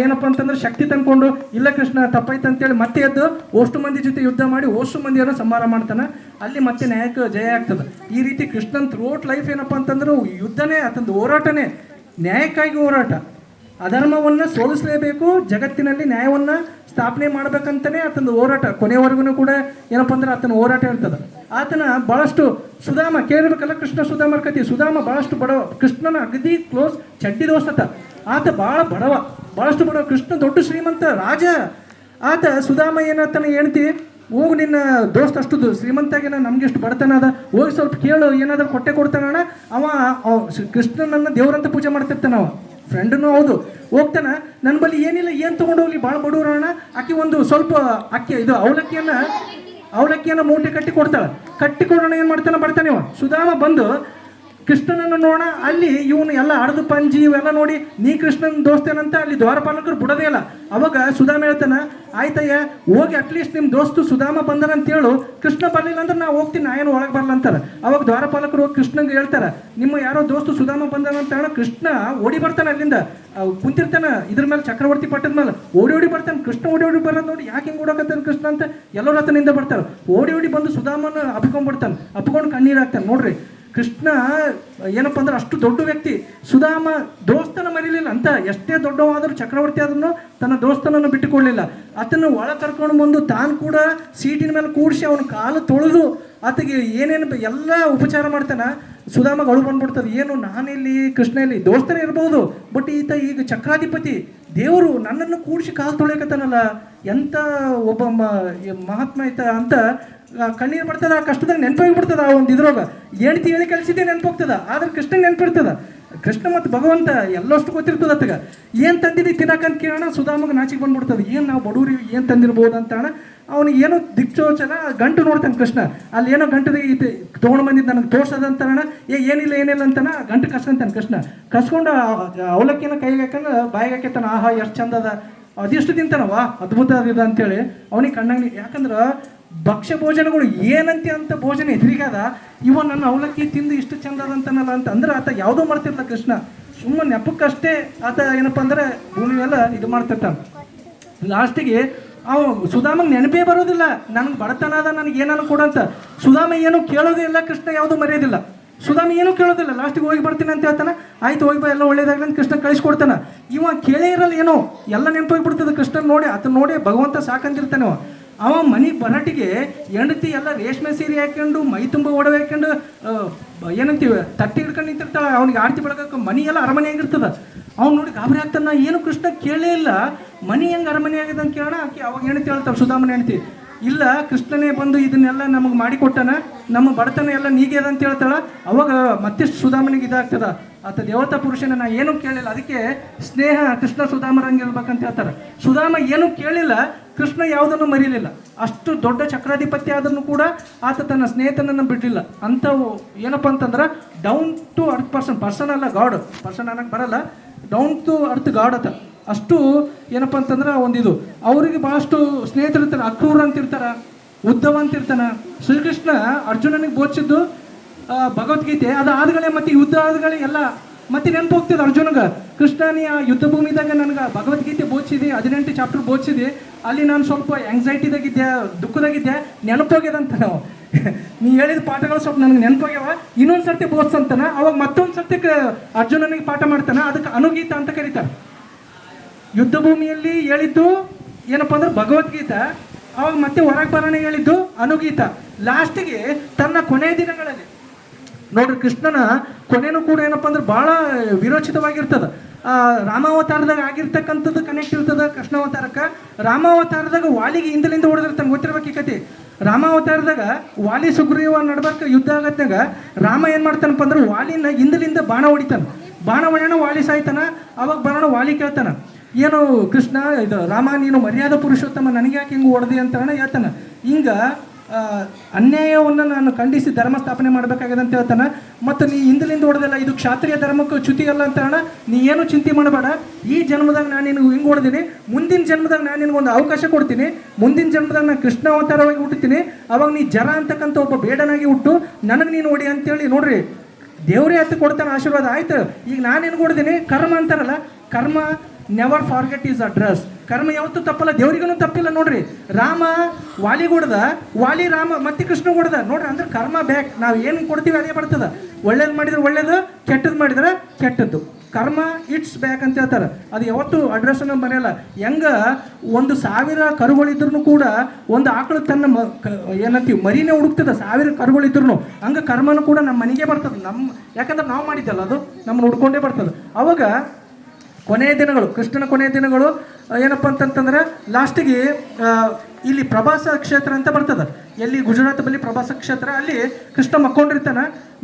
ಏನಪ್ಪ ಅಂತಂದ್ರೆ ಶಕ್ತಿ ತಂದ್ಕೊಂಡು, ಇಲ್ಲ ಕೃಷ್ಣ, ತಪ್ಪಾಯ್ತು ಅಂತೇಳಿ ಮತ್ತೆ ಎದ್ದು ಓಷ್ಟು ಮಂದಿ ಜೊತೆ ಯುದ್ಧ ಮಾಡಿ ಓಷ್ಟು ಮಂದಿಯನ್ನು ಸಂಹಾರ ಮಾಡ್ತಾನೆ. ಅಲ್ಲಿ ಮತ್ತೆ ನ್ಯಾಯಕ್ಕೆ ಜಯ ಆಗ್ತದೆ. ಈ ರೀತಿ ಕೃಷ್ಣನ್ ತ್ರೋಟ್ ಲೈಫ್ ಏನಪ್ಪ ಅಂತಂದ್ರೆ ಯುದ್ಧನೇ ಆತಂದು ಹೋರಾಟನೇ. ನ್ಯಾಯಕ್ಕಾಗಿ ಹೋರಾಟ. ಅಧರ್ಮವನ್ನು ಸೋಲಿಸಲೇಬೇಕು, ಜಗತ್ತಿನಲ್ಲಿ ನ್ಯಾಯವನ್ನು ಸ್ಥಾಪನೆ ಮಾಡ್ಬೇಕಂತಲೇ ಆತನ ಹೋರಾಟ. ಕೊನೆವರೆಗೂ ಕೂಡ ಏನಪ್ಪ ಅಂದ್ರೆ ಆತನ ಹೋರಾಟ ಇರ್ತದೆ. ಆತನ ಭಾಳಷ್ಟು ಸುಧಾಮ, ಕೇಳಿರ್ಬೇಕಲ್ಲ ಕೃಷ್ಣ ಸುಧಾಮರ ಕತಿ ಸುಧಾಮ ಭಾಳಷ್ಟು ಬಡವ. ಕೃಷ್ಣನ ಅಗದಿ ಕ್ಲೋಸ್ ಚಡ್ಡಿ ದೋಸ್ತತ. ಆತ ಭಾಳ ಬಡವ. ಭಾಳಷ್ಟು ಬಡವ. ಕೃಷ್ಣ ದೊಡ್ಡ ಶ್ರೀಮಂತ ರಾಜ. ಆತ ಸುಧಾಮ ಏನಾತನ ಹೇಳ್ತಿ ಹೋಗು ನಿನ್ನ ದೋಸ್ತ ಅಷ್ಟು ಶ್ರೀಮಂತಾಗಿನ ನಮ್ಗೆ ಇಷ್ಟು ಬಡತನ ಅದ. ಹೋಗಿ ಸ್ವಲ್ಪ ಕೇಳು, ಏನಾದರೂ ಕೊಟ್ಟೆ ಕೊಡ್ತಾನಣ್ಣ. ಅವ, ಕೃಷ್ಣನನ್ನ ದೇವ್ರಂತ ಪೂಜೆ ಮಾಡ್ತಿರ್ತಾನ ಅವ. ಫ್ರೆಂಡನು ಹೌದು. ಹೋಗ್ತಾನ ನನ್ನ ಬಳಿ ಏನಿಲ್ಲ, ಏನು ತೊಗೊಂಡು ಹೋಗ್ಲಿ ಭಾಳ ಬಡವರೋಣ ಆಕೆ ಒಂದು ಸ್ವಲ್ಪ ಅಕ್ಕಿ ಇದು ಅವಲಕ್ಕಿಯನ್ನು ಅವಲಕ್ಕಿಯನ್ನು ಮೂಟೆ ಕಟ್ಟಿ ಕೊಡ್ತಾಳೆ. ಕಟ್ಟಿ ಕೊಡೋಣ ಏನು ಮಾಡ್ತಾನೆ, ಬರ್ತಾನೆ ಇವ. ಸುಧಾಮ ಬಂದು ಕೃಷ್ಣನನ್ನು ನೋಡೋಣ. ಅಲ್ಲಿ ಇವನು ಎಲ್ಲ ಹಡದು ಪಂಜಿ ಇವೆಲ್ಲ ನೋಡಿ, ನೀ ಕೃಷ್ಣನ ದೋಸ್ತೇನಂತ? ಅಲ್ಲಿ ದ್ವಾರಪಾಲಕರು ಬಿಡೋದೇ ಇಲ್ಲ. ಅವಾಗ ಸುಧಾಮ ಹೇಳ್ತಾನ, ಆಯ್ತಯ್ಯ, ಹೋಗಿ ಅಟ್ಲೀಸ್ಟ್ ನಿಮ್ಮ ದೋಸ್ತು ಸುಧಾಮ ಬಂದನ ಅಂತ ಹೇಳು. ಕೃಷ್ಣ ಬರಲಿಲ್ಲ ಅಂದ್ರೆ ನಾ ಹೋಗ್ತೀನಿ, ನಾ ಏನು ಒಳಗೆ ಬರಲ್ಲ ಅಂತಾರೆ. ಅವಾಗ ದ್ವಾರಪಾಲಕರು ಕೃಷ್ಣಂಗೆ ಹೇಳ್ತಾರೆ, ನಿಮ್ಮ ಯಾರೋ ದೋಸ್ತು ಸುಧಾಮ ಬಂದನ ಅಂತ ಹೇಳಿ ಕೃಷ್ಣ ಓಡಿ ಬರ್ತಾನೆ ಅಲ್ಲಿಂದ. ಕುಂತಿರ್ತಾನೆ, ಇದ್ರ ಮೇಲೆ ಚಕ್ರವರ್ತಿ ಪಟ್ಟದ ಮೇಲೆ. ಓಡಿ ಓಡಿ ಬರ್ತಾನೆ, ಕೃಷ್ಣ ಓಡಿ ಓಡಿ ಬರೋದು ನೋಡಿ ಯಾಕೆ ಹಿಂಗೆ ಓಡಕತ್ತಾನೆ ಕೃಷ್ಣ ಅಂತ ಎಲ್ಲರೂ ಬರ್ತಾರೆ. ಓಡಿ ಓಡಿ ಬಂದು ಸುಧಾಮನ ಅಪ್ಕೊಂಡ್ಬಿಡ್ತಾನೆ, ಅಪ್ಕೊಂಡು ಕಣ್ಣೀರು ಹಾಕ್ತಾನೆ, ನೋಡ್ರಿ. ಕೃಷ್ಣ, ಏನಪ್ಪ ಅಂದ್ರೆ ಅಷ್ಟು ದೊಡ್ಡ ವ್ಯಕ್ತಿ. ಸುಧಾಮ ದೋಸ್ತನ ಮರಿಲಿಲ್ಲ. ಅಂತ ಎಷ್ಟೇ ದೊಡ್ಡವಾದರೂ ಚಕ್ರವರ್ತಿ ಆದ್ರೂ ತನ್ನ ದೋಸ್ತನನ್ನು ಬಿಟ್ಟುಕೊಳ್ಳಿಲ್ಲ ಆತನ ಒಳ ಕರ್ಕೊಂಡು ಬಂದು ತಾನು ಕೂಡ ಸೀಟಿನ ಮೇಲೆ ಕೂಡಿಸಿ ಅವನ ಕಾಲು ತೊಳೆದು ಆತಗೆ ಏನೇನು ಎಲ್ಲ ಉಪಚಾರ ಮಾಡ್ತಾನ. ಸುಧಾಮಗೆ ಅಳು ಬಂದ್ಬಿಡ್ತದೆ. ಏನು, ನಾನಿಲ್ಲಿ ಕೃಷ್ಣ ಇಲ್ಲಿ ದೋಸ್ತನೇ ಇರ್ಬೋದು. ಬಟ್ ಈತ ಈಗ ಚಕ್ರಾಧಿಪತಿ. ದೇವರು ನನ್ನನ್ನು ಕೂಡಿಸಿ ಕಾಲು ತೊಳೆಯಕತ್ತಾನಲ್ಲ. ಎಂಥ ಒಬ್ಬ ಮಹಾತ್ಮ ಐತ ಅಂತ ಕಣ್ಣೀರು ಬರ್ತದ ಕಷ್ಟದಾಗ ನೆನಪಾಗಿಬಿಡ್ತದ, ಆ ಒಂದು ಇದ್ರೊಳಗ ಹೆಂಡತಿ ಹೇಳಿ ಕಳಿಸಿದ್ದೆ ನೆನಪೋಗ್ತದ, ಆದ್ರೆ ಕೃಷ್ಣ ನೆನಪಿರ್ತದ ಕೃಷ್ಣ ಮತ್ತು ಭಗವಂತ ಎಲ್ಲಷ್ಟು ಗೊತ್ತಿರ್ತದ ಅತ್ತಗ. ಏನು ತಂದಿದ್ದೀವಿ ತಿನ್ನಕಂತ ಕೇಳೋಣ ಸುಧಾಮಗೆ ನಾಚಿಗೆ ಬಂದ್ಬಿಡ್ತದೆ. ಏನು ನಾವು ಬಡವ್ರಿಗೆ ಏನು ತಂದಿರ್ಬೋದು ಅಂತ ಅಣ್ಣ. ಅವ್ನಿಗೆ ಏನೋ ದಿಕ್ಚೋಚನ ಗಂಟು ನೋಡ್ತಾನೆ ಕೃಷ್ಣ. ಅಲ್ಲಿ ಏನೋ ಗಂಟು ಇದು ತೊಗೊಂಡು ಬಂದಿದ್ದು ನನಗೆ ತೋರ್ಸದಂತ ಅಣ್ಣ. ಏ, ಏನಿಲ್ಲ ಏನಿಲ್ಲ ಅಂತಾನ ಗಂಟು ಕಸ್ಕೊಂತಾನೆ ಕೃಷ್ಣ. ಕಸ್ಕೊಂಡು ಅವಲಕ್ಕಿನ ಕೈಗೆ ಹಾಕಂದ್ರೆ ಬಾಯಿಗೆ ಆಹಾ, ಎಷ್ಟು ಚಂದದ. ಅದ ಅದೆಷ್ಟು ತಿಂತಾನವ ಅದ್ಭುತ ಅದಿದ ಅಂತೇಳಿ. ಅವನಿಗೆ ಕಣ್ಣಾಗ ಯಾಕಂದ್ರೆ ಭಕ್ಷ್ಯ ಭೋಜನಗಳು ಏನಂತೆ ಅಂತ ಭೋಜನ ಎದುರಿಗಾದ, ಇವ ನನ್ನ ಅವಲಕ್ಕಿ ತಿಂದು ಇಷ್ಟು ಚಂದ ಅಂತನಲ್ಲ ಅಂತ ಅಂದ್ರೆ ಆತ ಯಾವುದೋ ಮಾಡ್ತಿರ್ಲ ಕೃಷ್ಣ. ಸುಮ್ಮನೆ ನೆಪಕ್ಕಷ್ಟೇ ಆತ ಏನಪ್ಪ ಅಂದ್ರೆ ಭೂಮಿ ಮೇಲೆ ಇದು ಮಾಡ್ತಿರ್ತಾನೆ. ಲಾಸ್ಟಿಗೆ, ಅವ ಸುಧಾಮಗೆ ನೆನಪೇ ಬರೋದಿಲ್ಲ. ನನಗೆ ಬಡತನ ಅದ ನನಗೆ ಏನಾನು ಕೊಡಂತ ಸುಧಾಮ ಏನು ಕೇಳೋದೇ ಇಲ್ಲ, ಕೃಷ್ಣ ಯಾವುದೂ ಮರೆಯೋದಿಲ್ಲ. ಸುಧಾಮ ಏನು ಕೇಳೋದಿಲ್ಲ. ಲಾಸ್ಟಿಗೆ ಹೋಗಿ ಬರ್ತೀನಿ ಅಂತ ಹೇಳ್ತಾನೆ. ಆಯ್ತು ಹೋಗಿ ಬಾ, ಎಲ್ಲ ಒಳ್ಳೇದಾಗಲಿ ಅಂತ ಕೃಷ್ಣ ಕಳಿಸ್ಕೊಡ್ತಾನೆ. ಇವ ಕೇಳೇ ಇರಲ್ಲ ಏನೋ. ಎಲ್ಲ ನೆನಪೋಗ್ಬಿಡ್ತದೆ ಕೃಷ್ಣ ನೋಡಿ. ಆತ ನೋಡಿ ಭಗವಂತ ಸಾಕಂತಿರ್ತಾನೆ ಅವ. ಅವ ಮನೆ ಬರಟಿಗೆ ಹೆಂಡತಿ ಎಲ್ಲ ರೇಷ್ಮೆ ಸೀರೆ ಹಾಕೊಂಡು, ಮೈ ತುಂಬ ಒಡವೆ ಹಾಕೊಂಡು ಏನಂತೀವಿ, ತಟ್ಟಿ ಹಿಡ್ಕೊಂಡು ನಿಂತಿರ್ತಾಳೆ. ಅವ್ನಿಗೆ ಆರತಿ ಬೆಳಗಕ್ಕೆ ಮನಿ ಎಲ್ಲ ಅರಮನೆ ಆಗಿರ್ತದೆ. ಅವ್ನು ನೋಡಿ ಗಾಬರಿ ಆಗ್ತಾನ. ಏನು ಕೃಷ್ಣ ಕೇಳೇ ಇಲ್ಲ. ಮನಿ ಹೆಂಗೆ ಅರಮನೆ ಆಗಿದೆ ಅಂತ ಕೇಳೋಣ. ಆಕೆ ಅವಾಗ ಹೆಣ್ತಿ ಹೇಳ್ತಾಳೆ, ಸುಧಾಮನ ಹೆಣ್ತಿ ಇಲ್ಲ, ಕೃಷ್ಣನೇ ಬಂದು ಇದನ್ನೆಲ್ಲ ನಮಗೆ ಮಾಡಿಕೊಟ್ಟಾನ ನಮ್ಮ ಬಡತನ ಎಲ್ಲ ನೀಗ್ಯದ ಅಂತ ಹೇಳ್ತಾಳ. ಅವಾಗ ಮತ್ತಿಷ್ಟು ಸುಧಾಮನಿಗೆ ಇದಾಗ್ತದ. ಆತ ದೇವತಾ ಪುರುಷನ ನಾ ಏನೂ ಕೇಳಿಲ್ಲ. ಅದಕ್ಕೆ ಸ್ನೇಹ ಕೃಷ್ಣ ಸುಧಾಮರಂಗಿರ್ಬೇಕಂತ ಹೇಳ್ತಾರೆ. ಸುಧಾಮ ಏನೂ ಕೇಳಿಲ್ಲ. ಕೃಷ್ಣ ಯಾವುದನ್ನು ಮರೀಲಿಲ್ಲ. ಅಷ್ಟು ದೊಡ್ಡ ಚಕ್ರಾಧಿಪತಿ ಆದ್ರೂ ಕೂಡ ಆತ ತನ್ನ ಸ್ನೇಹಿತನನ್ನು ಬಿಡಲಿಲ್ಲ. ಅಂಥವು ಏನಪ್ಪ ಅಂತಂದ್ರೆ down to earth person person ಅಲ್ಲ ಗಾಡ್ ಪರ್ಸನ್ ಅನ್ನಕ್ಕೆ ಬರಲ್ಲ. ಡೌನ್ ಟು ಅರ್ತ್ ಗಾಡ್ ಅಂತ ಅಷ್ಟು ಏನಪ್ಪ ಅಂತಂದ್ರೆ ಒಂದಿದು. ಅವರಿಗೆ ಭಾಳಷ್ಟು ಸ್ನೇಹಿತರು ಇರ್ತಾರೆ. ಅಕ್ರೂರ್ ಅಂತ ಇರ್ತಾರ, ಉದ್ದವ ಅಂತ ಇರ್ತಾನ. ಶ್ರೀಕೃಷ್ಣ ಅರ್ಜುನನಿಗೆ ಬೋಧಿಸಿದ್ದು ಭಗವದ್ಗೀತೆ. ಅದು ಆದಗಳೇ ಮತ್ತು ಯುದ್ಧ ಆದಗಳೇ ಎಲ್ಲ ಮತ್ತೆ ನೆನಪು ಹೋಗ್ತದೆ ಅರ್ಜುನಗ. ಕೃಷ್ಣ ನೀ ಯುದ್ಧ ಭೂಮಿದಾಗ ನನಗೆ ಭಗವದ್ಗೀತೆ ಬೋಧಿಸಿದೆ ಹದಿನೆಂಟು ಚಾಪ್ಟರ್ ಬೋಚಿದೆ. ಅಲ್ಲಿ ನಾನು ಸ್ವಲ್ಪ ಆಂಗ್ಸೈಟಿದಾಗಿದ್ದೆ ದುಃಖದಾಗಿದ್ದೆ, ನೆನಪೋಗ್ಯದಂತ ನಾವು. ನೀ ಹೇಳಿದ ಪಾಠಗಳು ಸ್ವಲ್ಪ ನನಗೆ ನೆನಪೋಗ್ಯವ. ಇನ್ನೊಂದು ಸರ್ತಿ ಬೋಧಿಸಂತಾನ ಅವಾಗ ಮತ್ತೊಂದು ಸರ್ತಿ ಅರ್ಜುನನಿಗೆ ಪಾಠ ಮಾಡ್ತಾನ, ಅದಕ್ಕೆ ಅನುಗೀತ ಅಂತ ಕರೀತಾರೆ. ಯುದ್ಧ ಭೂಮಿಯಲ್ಲಿ ಹೇಳಿದ್ದು ಏನಪ್ಪ ಅಂದ್ರೆ ಭಗವದ್ಗೀತಾ, ಅವಾಗ ಮತ್ತೆ ಹೊರಗೆ ಬರೋಣ ಹೇಳಿದ್ದು ಅನುಗೀತ. ಲಾಸ್ಟಿಗೆ ತನ್ನ ಕೊನೆಯ ದಿನಗಳಲ್ಲಿ. ನೋಡ್ರಿ, ಕೃಷ್ಣನ ಕೊನೆನೂ ಕೂಡ ಏನಪ್ಪ ಅಂದ್ರೆ ಭಾಳ ವಿರೋಚಿತವಾಗಿರ್ತದ. ರಾಮಾವತಾರದಾಗ ಆಗಿರ್ತಕ್ಕಂಥದ್ದು ಕನೆಕ್ಟ್ ಇರ್ತದ ಕೃಷ್ಣಾವತಾರಕ್ಕೆ. ರಾಮಾವತಾರದಾಗ ವಾಲಿಗೆ ಹಿಂದಲಿಂದ ಹೊಡೆದಿರ್ತಾನೆ, ಗೊತ್ತಿರ್ಬೇಕು ಈ ಕತೆ? ರಾಮಾವತಾರದಾಗ ವಾಲಿ ಸುಗ್ರೀವ ನಡ್ಬಾರ್ಕ ಯುದ್ಧ ಆಗತ್ತಾಗ ರಾಮ ಏನು ಮಾಡ್ತಾನಪ್ಪ ಅಂದ್ರೆ ವಾಲಿನ ಹಿಂದಲಿಂದ ಬಾಣ ಹೊಡಿತಾನೆ. ಬಾಣ ಹೊಡೆಯೋಣ ವಾಲಿ ಸಾಯ್ತಾನ, ಅವಾಗ ಬರೋಣ ವಾಲಿ ಕೇಳ್ತಾನ. ಏನು ಕೃಷ್ಣ, ಇದು ರಾಮ, ನೀನು ಮರ್ಯಾದ ಪುರುಷೋತ್ತಮ ನನಗೆ ಯಾಕೆ ಹಿಂಗೆ ಹೊಡೆದಿ ಅಂತ ಹೇಳ್ತಾನೆ. ಹಿಂಗ ಅನ್ಯಾಯವನ್ನು ನಾನು ಖಂಡಿಸಿ ಧರ್ಮ ಸ್ಥಾಪನೆ ಮಾಡಬೇಕಾಗಿದೆ ಅಂತ ಹೇಳ್ತಾನೆ. ಮತ್ತು ನೀ ಹಿಂದಿನಿಂದ ಹೊಡೆದಿಲ್ಲ, ಇದು ಕ್ಷಾತ್ರಿಯ ಧರ್ಮಕ್ಕೆ ಚ್ಯುತಿ ಅಲ್ಲ ಅಂತ ನೀ ಏನು ಚಿಂತೆ ಮಾಡಬೇಡ. ಈ ಜನ್ಮದಾಗ ನಾನು ನಿನಗೆ ಹಿಂಗೆ ಹೊಡೆದೀನಿ. ಮುಂದಿನ ಜನ್ಮದಾಗ ನಾನು ನಿನಗೊಂದು ಅವಕಾಶ ಕೊಡ್ತೀನಿ. ಮುಂದಿನ ಜನ್ಮದಾಗ ನಾನು ಕೃಷ್ಣ ಅವತಾರವಾಗಿ ಹುಟ್ಟುತ್ತೀನಿ. ಅವಾಗ ನೀ ಜರ ಅಂತಕ್ಕಂಥ ಒಬ್ಬ ಬೇಡನಾಗಿ ಹುಟ್ಟು, ನನಗೆ ನೀನು ಹೊಡಿ ಅಂತೇಳಿ ನೋಡ್ರಿ. ದೇವರೇ ಹತ್ತು ಕೊಡ್ತಾನೆ ಆಶೀರ್ವಾದ. ಆಯ್ತು. ಈಗ ನಾನೇನು ಕೊಡ್ತೀನಿ ಕರ್ಮ ಅಂತಾರಲ್ಲ, ಕರ್ಮ ನೆವರ್ ಫಾರ್ಗೆಟ್ ಈಸ್ ಅಡ್ರೆಸ್ ಕರ್ಮ ಯಾವತ್ತೂ ತಪ್ಪಲ್ಲ ದೇವರಿಗೂ ತಪ್ಪಿಲ್ಲ ನೋಡ್ರಿ. ರಾಮ ವಾಲಿ ಗುಡ್ದ ವಾಲಿ ರಾಮ, ಮತ್ತೆ ಕೃಷ್ಣ ಗುಡ್ದ ನೋಡ್ರಿ, ಅಂದ್ರೆ ಕರ್ಮ ಬ್ಯಾಕ್. ನಾವು ಏನು ಕೊಡ್ತೀವಿ ಅದೇ ಬರ್ತದ. ಒಳ್ಳೇದು ಮಾಡಿದ್ರೆ ಒಳ್ಳೇದು ಕೆಟ್ಟದ್ದು ಮಾಡಿದ್ರೆ ಕೆಟ್ಟದ್ದು. ಕರ್ಮ, ಇಟ್ಸ್ ಬ್ಯಾಕ್ ಅಂತ ಹೇಳ್ತಾರೆ. ಅದು ಯಾವತ್ತೂ ಅಡ್ರೆಸ್ಸನ್ನು ಬರೆಯಲ್ಲ ಹೆಂಗೆ, ಒಂದು ಸಾವಿರ ಕರುಗಳಿದ್ರು ಕೂಡ ಒಂದು ಆಕಳು ತನ್ನ ಮ ಏನಂತೀವಿ, ಮರಿನೇ ಹುಡುಕ್ತದೆ. ಸಾವಿರ ಕರುಗಳಿದ್ರು ಹಂಗೆ ಕರ್ಮನೂ ಕೂಡ ನಮ್ಮ ಮನೆಗೆ ಬರ್ತದೆ. ನಮ್ಮ ಯಾಕಂದ್ರೆ ನಾವು ಮಾಡಿದ್ದಲ್ಲ ಅದು, ನಮ್ಮನ್ನು ಹುಡ್ಕೊಂಡೇ ಬರ್ತದೆ. ಅವಾಗ ಕೊನೆಯ ದಿನಗಳು, ಕೃಷ್ಣನ ಕೊನೆಯ ದಿನಗಳು ಏನಪ್ಪ ಅಂತಂತಂದ್ರೆ ಲಾಸ್ಟಿಗೆ ಇಲ್ಲಿ ಪ್ರವಾಸ ಕ್ಷೇತ್ರ ಅಂತ ಬರ್ತದೆ. ಎಲ್ಲಿ ಗುಜರಾತ್ ಬಳಿ ಪ್ರವಾಸ ಕ್ಷೇತ್ರ, ಅಲ್ಲಿ ಕೃಷ್ಣ ಮಕ್ಕೊಂಡಿರ್ತಾನ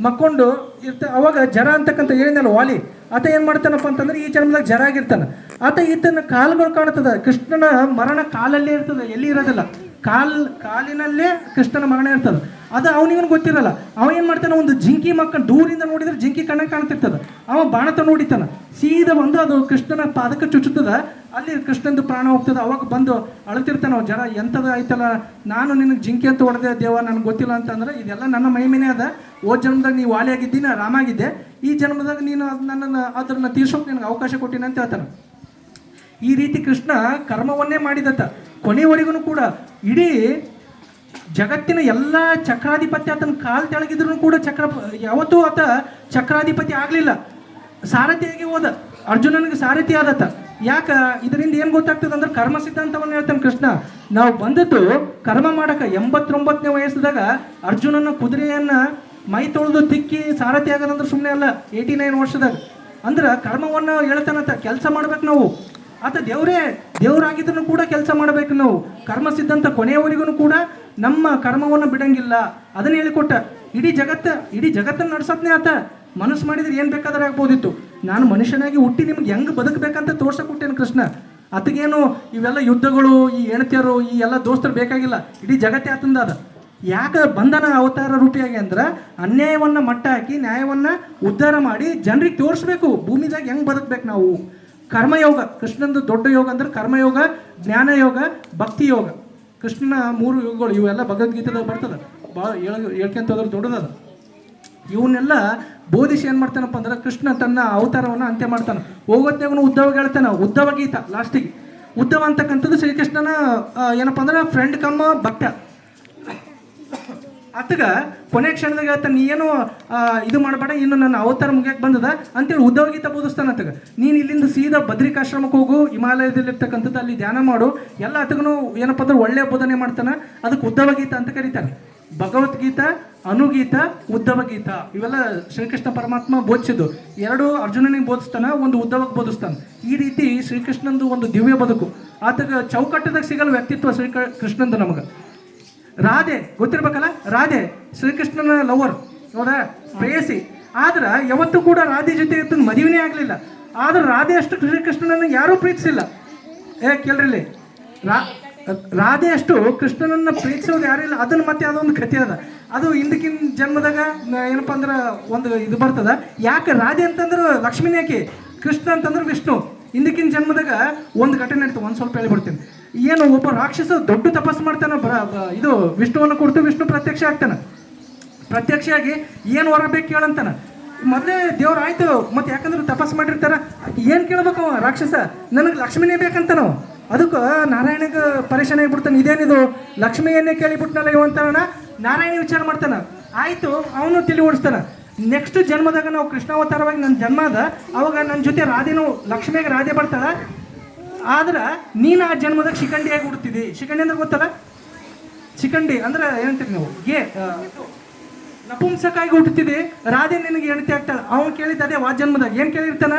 ಮಕ್ಕೊಂಡು ಇರ್ತ, ಅವಾಗ ಜರ ಅಂತಕ್ಕಂಥ ಏನಿಲ್ಲ ವಾಲಿ, ಆತ ಏನು ಮಾಡ್ತಾನಪ್ಪ ಅಂತಂದ್ರೆ ಈ ಜನ್ಮದಾಗ ಜರ ಆಗಿರ್ತಾನೆ ಆತ ಈತನ ಕಾಲುಗಳು ಕಾಣ್ತದೆ. ಕೃಷ್ಣನ ಮರಣ ಕಾಲಲ್ಲೇ ಇರ್ತದೆ, ಎಲ್ಲಿ ಇರೋದಿಲ್ಲ. ಕಾಲ್, ಕಾಲಿನಲ್ಲೇ ಕೃಷ್ಣನ ಮರಣ ಇರ್ತದೆ. ಅದು ಅವನಿಗೇನು ಗೊತ್ತಿರಲ್ಲ. ಅವ ಏನು ಮಾಡ್ತಾನೆ, ಒಂದು ಜಿಂಕಿ ಮಕ್ಕ ದೂರಿಂದ ನೋಡಿದ್ರೆ ಜಿಂಕಿ ಕಣ್ಣ ಕಾಣ್ತಿರ್ತದೆ. ಅವ ಬಾಣತ ನೋಡಿತಾನ. ಸೀದಾ ಬಂದು ಅದು ಕೃಷ್ಣನ ಪಾದಕ್ಕೆ ಚುಚ್ಚುತ್ತದ. ಅಲ್ಲಿ ಕೃಷ್ಣಂದು ಪ್ರಾಣ ಹೋಗ್ತದೆ. ಅವಾಗ ಬಂದು ಅಳತಿರ್ತಾನೆ ಜನ ಎಂಥದ್ದು ಆಯ್ತಲ್ಲ? ನಾನು ನಿನಗೆ ಜಿಂಕಿ ಅಂತ ಹೊಡೆದೆ, ದೇವ, ನನಗೆ ಗೊತ್ತಿಲ್ಲ ಅಂತಂದ್ರೆ, ಇದೆಲ್ಲ ನನ್ನ ಮೈಮೇನೆ ಅದ. ಓ ಜನ್ಮದಾಗ ನೀವು ವಾಲಿಯಾಗಿದ್ದಿ ರಾಮ ರಾಮಾಗಿದ್ದೆ. ಈ ಜನ್ಮದಾಗ ನೀನು ನನ್ನನ್ನು ಅದನ್ನು ತೀರ್ಸೋಕೆ ನಿನಗೆ ಅವಕಾಶ ಕೊಟ್ಟಿನ ಅಂತ ಹೇಳ್ತಾನೆ. ಈ ರೀತಿ ಕೃಷ್ಣ ಕರ್ಮವನ್ನೇ ಮಾಡಿದತ್ತ. ಕೊನೆವರೆಗೂ ಕೂಡ ಇಡೀ ಜಗತ್ತಿನ ಎಲ್ಲ ಚಕ್ರಾಧಿಪತಿ ಆತನ ಕಾಲು ತೆಳಗಿದ್ರು ಕೂಡ ಚಕ್ರ, ಯಾವತ್ತೂ ಆತ ಚಕ್ರಾಧಿಪತಿ ಆಗಲಿಲ್ಲ. ಸಾರಥಿಯಾಗಿ ಹೋದ. ಅರ್ಜುನನಿಗೆ ಸಾರಥಿ ಆದತ್ತ. ಯಾಕ? ಇದರಿಂದ ಏನು ಗೊತ್ತಾಗ್ತದೆ ಅಂದ್ರೆ ಕರ್ಮ ಸಿದ್ಧಾಂತವನ್ನು ಹೇಳ್ತಾನೆ ಕೃಷ್ಣ. ನಾವು ಬಂದದ್ದು ಕರ್ಮ ಮಾಡಕ. ಎಂಬತ್ತೊಂಬತ್ತನೇ ವಯಸ್ಸದಾಗ ಅರ್ಜುನನ ಕುದುರೆಯನ್ನು ಮೈ ತೊಳೆದು ತಿಕ್ಕಿ ಸಾರಥಿ ಆಗದಂದ್ರೆ ಸುಮ್ಮನೆ ಅಲ್ಲ ಏಯ್ಟಿ ನೈನ್ ವರ್ಷದಾಗ. ಅಂದ್ರೆ ಕರ್ಮವನ್ನು ಹೇಳ್ತಾನಂತ. ಕೆಲಸ ಮಾಡ್ಬೇಕು ನಾವು. ಆತ ದೇವರೇ ದೇವರಾಗಿದ್ರು ಕೂಡ ಕೆಲಸ ಮಾಡಬೇಕು ನಾವು. ಕರ್ಮ ಸಿದ್ಧಾಂತ ಕೊನೆಯವರಿಗೂ ಕೂಡ ನಮ್ಮ ಕರ್ಮವನ್ನು ಬಿಡಂಗಿಲ್ಲ. ಅದನ್ನ ಹೇಳಿಕೊಟ್ಟ, ಇಡೀ ಜಗತ್ತ, ಇಡೀ ಜಗತ್ತನ್ನು ನಡ್ಸತ್ನೇ ಆತ. ಮನಸ್ಸು ಮಾಡಿದ್ರೆ ಏನು ಬೇಕಾದ್ರೆ ಆಗ್ಬೋದಿತ್ತು. ನಾನು ಮನುಷ್ಯನಾಗಿ ಹುಟ್ಟಿ ನಿಮ್ಗೆ ಹೆಂಗೆ ಬದುಕಬೇಕಂತ ತೋರ್ಸಕ್ಕೆ ಹುಟ್ಟೇನು ಕೃಷ್ಣ. ಅತಗೇನು ಇವೆಲ್ಲ ಯುದ್ಧಗಳು, ಈ ಹೆಣತಿಯರು ಈ ಎಲ್ಲ ದೋಸ್ತರು ಬೇಕಾಗಿಲ್ಲ. ಇಡೀ ಜಗತ್ತೇ ಆತಂದ ಅದ. ಯಾಕೆ ಬಂಧನ ಅವತಾರ ರೂಪಿಯಾಗಿ ಅಂದ್ರೆ ಅನ್ಯಾಯವನ್ನು ಮಟ್ಟ ಹಾಕಿ ನ್ಯಾಯವನ್ನು ಉದ್ಧಾರ ಮಾಡಿ ಜನರಿಗೆ ತೋರಿಸ್ಬೇಕು. ಭೂಮಿದಾಗ ಹೆಂಗೆ ಬದುಕಬೇಕು ನಾವು? ಕರ್ಮಯೋಗ, ಕೃಷ್ಣಂದು ದೊಡ್ಡ ಯೋಗ ಅಂದ್ರೆ ಕರ್ಮಯೋಗ ಜ್ಞಾನಯೋಗ ಭಕ್ತಿ ಯೋಗ. ಕೃಷ್ಣನ ಮೂರು ಯೋಗಗಳು, ಇವೆಲ್ಲ ಭಗವದ್ಗೀತೆದಾಗ ಬರ್ತದೆ. ಭಾಳ ಹೇಳ್ ಹೇಳ್ಕೊಂತ ಹೋದ್ರೆ ದೊಡ್ಡದದ. ಇವನ್ನೆಲ್ಲ ಬೋಧಿಸಿ ಏನು ಮಾಡ್ತಾನಪ್ಪ ಅಂದ್ರೆ ಕೃಷ್ಣ ತನ್ನ ಅವತಾರವನ್ನು ಅಂತ್ಯ ಮಾಡ್ತಾನೆ. ಹೋಗೋದ್ನಾಗೂ ಉದ್ದವ ಹೇಳ್ತಾನೆ ಉದ್ದವ ಗೀತ ಲಾಸ್ಟಿಗೆ. ಉದ್ದವ ಅಂತಕ್ಕಂಥದ್ದು ಶ್ರೀಕೃಷ್ಣನ ಏನಪ್ಪ ಅಂದ್ರೆ ಫ್ರೆಂಡ್ ಕಮ್ಮ ಭಕ್ತ. ಅತ್ತಗ ಕೊನೆ ಕ್ಷಣದಾಗ ಆತ ನೀ ಏನು ಇದು ಮಾಡಬೇಡ, ಇನ್ನು ನನ್ನ ಅವತಾರ ಮುಗಿಯಕ್ಕೆ ಬಂದದ ಅಂತೇಳಿ ಉದ್ದವ ಗೀತ ಬೋಧಿಸ್ತಾನೆ ಅತ್ತಗ. ನೀನು ಇಲ್ಲಿಂದ ಸೀದಾ ಬದ್ರಿಕಾಶ್ರಮಕ್ಕೆ ಹೋಗು, ಹಿಮಾಲಯದಲ್ಲಿರ್ತಕ್ಕಂಥದ್ದು ಅಲ್ಲಿ ಧ್ಯಾನ ಮಾಡು, ಎಲ್ಲ ಅತಗನು ಏನಪ್ಪ ಅಂದ್ರೆ ಒಳ್ಳೆಯ ಬೋಧನೆ ಮಾಡ್ತಾನೆ, ಅದಕ್ಕೆ ಉದ್ಧವ ಗೀತ ಅಂತ ಕರೀತಾರೆ ಭಗವದ್ಗೀತ, ಅನುಗೀತ ಉದ್ದವ ಗೀತ, ಇವೆಲ್ಲ ಶ್ರೀಕೃಷ್ಣ ಪರಮಾತ್ಮ ಬೋಧಿಸಿದ್ದು. ಎರಡು ಅರ್ಜುನನಿಗೆ ಬೋಧಿಸ್ತಾನ, ಒಂದು ಉದ್ದವಕ್ಕೆ ಬೋಧಿಸ್ತಾನೆ. ಈ ರೀತಿ ಶ್ರೀಕೃಷ್ಣಂದು ಒಂದು ದಿವ್ಯ ಬದುಕು. ಆತಗ ಚೌಕಟ್ಟದಾಗ ಸಿಗಲ್ಲ ವ್ಯಕ್ತಿತ್ವ ಶ್ರೀ ಕೃಷ್ಣಂದು ನಮಗೆ. ರಾಧೆ, ಗೊತ್ತಿರ್ಬೇಕಲ್ಲ? ರಾಧೆ, ಶ್ರೀಕೃಷ್ಣನ ಲವರ್ ಹೌದಾ ಪ್ರೇಯಸಿ. ಆದ್ರೆ ಯಾವತ್ತೂ ಕೂಡ ರಾಧೆ ಜೊತೆ ಇತ್ತು ಮದುವೆನೇ ಆಗಲಿಲ್ಲ. ಆದ್ರೆ ರಾಧೆ ಅಷ್ಟು ಶ್ರೀಕೃಷ್ಣನನ್ನು ಯಾರೂ ಪ್ರೀತಿಸಿಲ್ಲ. ಏ, ಕೇಳ್ರಿಲ್ಲಿ. ರಾ, ರಾಧೆ ಅಷ್ಟು ಕೃಷ್ಣನನ್ನು ಪ್ರೀತಿಸೋದು ಯಾರಿಲ್ಲ ಅದನ್ನ ಮತ್ತೆ ಅದೊಂದು ಕಥೆ ಅದ. ಅದು ಹಿಂದಕ್ಕಿನ ಜನ್ಮದಾಗ ಏನಪ್ಪ ಅಂದ್ರೆ ಒಂದು ಇದು ಬರ್ತದ. ಯಾಕೆ ರಾಧೆ ಅಂತಂದ್ರೆ ಲಕ್ಷ್ಮೀನೇಕಿ ಕೃಷ್ಣ ಅಂತಂದ್ರೆ ವಿಷ್ಣು. ಹಿಂದಕ್ಕಿನ ಜನ್ಮದಾಗ ಒಂದು ಘಟನೆ ನಡೀತು. ಒಂದು ಸ್ವಲ್ಪ ಹೇಳ್ಬಿಡ್ತೀನಿ. ಏನು ಒಬ್ಬ ರಾಕ್ಷಸ ದೊಡ್ಡ ತಪಸ್ಸು ಮಾಡ್ತಾನೆ ಇದು ವಿಷ್ಣುವನ್ನು ಕೊಡ್ತು ವಿಷ್ಣು ಪ್ರತ್ಯಕ್ಷ ಆಗ್ತಾನೆ. ಪ್ರತ್ಯಕ್ಷ ಆಗಿ ಏನು ವರ ಬೇಕು ಕೇಳಂತಾನೆ. ಮೊದಲೇ ದೇವ್ರು ಆಯ್ತು, ಮತ್ತೆ ಯಾಕಂದ್ರೆ ತಪಸ್ ಮಾಡಿರ್ತಾರ. ಏನು ಕೇಳ್ಬೇಕು ರಾಕ್ಷಸ? ನನಗೆ ಲಕ್ಷ್ಮಿನೇ ಬೇಕಂತ ನಾವು ಅದಕ್ಕೆ ನಾರಾಯಣಗೆ ಪರೇಶಾನ ಆಗಿಬಿಡ್ತಾನೆ. ಇದೇನಿದು? ಲಕ್ಷ್ಮಿಯನ್ನೇ ಕೇಳಿಬಿಟ್ನಲ್ಲ ಇವ ನಾರಾಯಣ ವಿಚಾರ ಮಾಡ್ತಾನೆ. ಆಯಿತು, ಅವನು ತಿಳಿ ಓಡಿಸ್ತಾನ. ನೆಕ್ಸ್ಟ್ ಜನ್ಮದಾಗ ನಾವು ಕೃಷ್ಣಾವತಾರವಾಗಿ ನನ್ನ ಜನ್ಮ ಅದ ಅವಾಗ ನನ್ನ ಜೊತೆ ರಾಧೆನು ಲಕ್ಷ್ಮಿಗೆ ರಾಧೆ ಬರ್ತಾಳ. ಆದ್ರೆ ನೀನು ಆ ಜನ್ಮದಾಗ ಶಿಖಂಡಿಯಾಗಿ ಹುಡ್ತಿದ್ದಿ? ಶಿಖಂಡಿ ಅಂದ್ರೆ ಗೊತ್ತಲ್ಲ? ಚಿಕಂಡಿ ಅಂದ್ರೆ ಏನಂತೀರಿ ನೀವು? ಏ ನಪುಂಸಕಾಗಿ ಹುಟ್ಟುತ್ತಿದೆ ರಾಧೆ ನಿನಗೆ ಹೆಂಡತಿ ಆಗ್ತಾಳೆ, ಅವನು ಕೇಳಿದ ಅದೇ ವಾ ಜನ್ಮದಾಗ. ಏನು ಕೇಳಿರ್ತಾನ?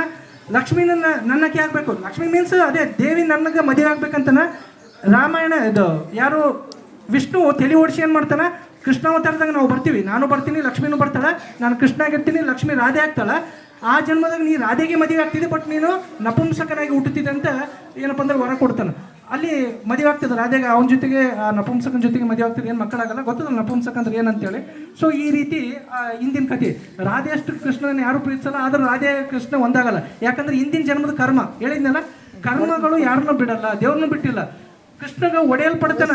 ಲಕ್ಷ್ಮಿ ನನ್ನ, ನನ್ನಕ್ಕೆ ಆಗ್ಬೇಕು. ಲಕ್ಷ್ಮಿ ಮೀನ್ಸ್ ಅದೇ ದೇವಿ ನನಗೆ ಮದುವೆ ಆಗ್ಬೇಕಂತನ. ರಾಮಾಯಣ, ಇದು, ಯಾರು, ವಿಷ್ಣು ತಲೆ ಓಡಿಸಿ ಏನು ಮಾಡ್ತಾನ? ಕೃಷ್ಣಾವತಾರದಾಗ ನಾವು ಬರ್ತೀವಿ. ನಾನು ಬರ್ತೀನಿ, ಲಕ್ಷ್ಮೀನು ಬರ್ತಾಳೆ. ನಾನು ಕೃಷ್ಣ ಆಗಿರ್ತೀನಿ ಲಕ್ಷ್ಮಿ ರಾಧೆ ಆಗ್ತಾಳೆ. ಆ ಜನ್ಮದಾಗ ನೀ ರಾಧೆಗೆ ಮದುವೆ ಆಗ್ತಿದೆ ಬಟ್ ನೀನು ನಪುಂಸಕನಾಗಿ ಹುಟ್ಟುತ್ತಿದೆ ಅಂತ ಏನಪ್ಪ ಅಂದ್ರೆ ವರ ಕೊಡ್ತಾನೆ. ಅಲ್ಲಿ ಮದುವೆ ಆಗ್ತದೆ, ರಾಧೆಗೆ ಅವನ ಜೊತೆಗೆ, ಆ ನಪುಂಸಕನ ಜೊತೆಗೆ ಮದುವೆ ಆಗ್ತದೆ, ಏನು ಮಕ್ಕಳಾಗಲ್ಲ, ಗೊತ್ತದ ನಪುಂಸಕ ಅಂದ್ರೆ ಏನಂತೇಳಿ ಸೊ ಈ ರೀತಿ ಹಿಂದಿನ ಕಥೆ. ರಾಧೆ ಅಷ್ಟು ಕೃಷ್ಣನ ಯಾರು ಪ್ರೀತಿಸಲ್ಲ, ಆದ್ರೆ ರಾಧೆ ಕೃಷ್ಣ ಒಂದಾಗಲ್ಲ. ಯಾಕಂದ್ರೆ ಹಿಂದಿನ ಜನ್ಮದ ಕರ್ಮ, ಹೇಳಿದ್ನಲ್ಲ? ಕರ್ಮಗಳು ಯಾರನ್ನೂ ಬಿಡಲ್ಲ, ದೇವ್ರನ್ನೂ ಬಿಟ್ಟಿಲ್ಲ. ಕೃಷ್ಣಗ ಒಡೆಯಲ್ಪಡ್ತಾನ.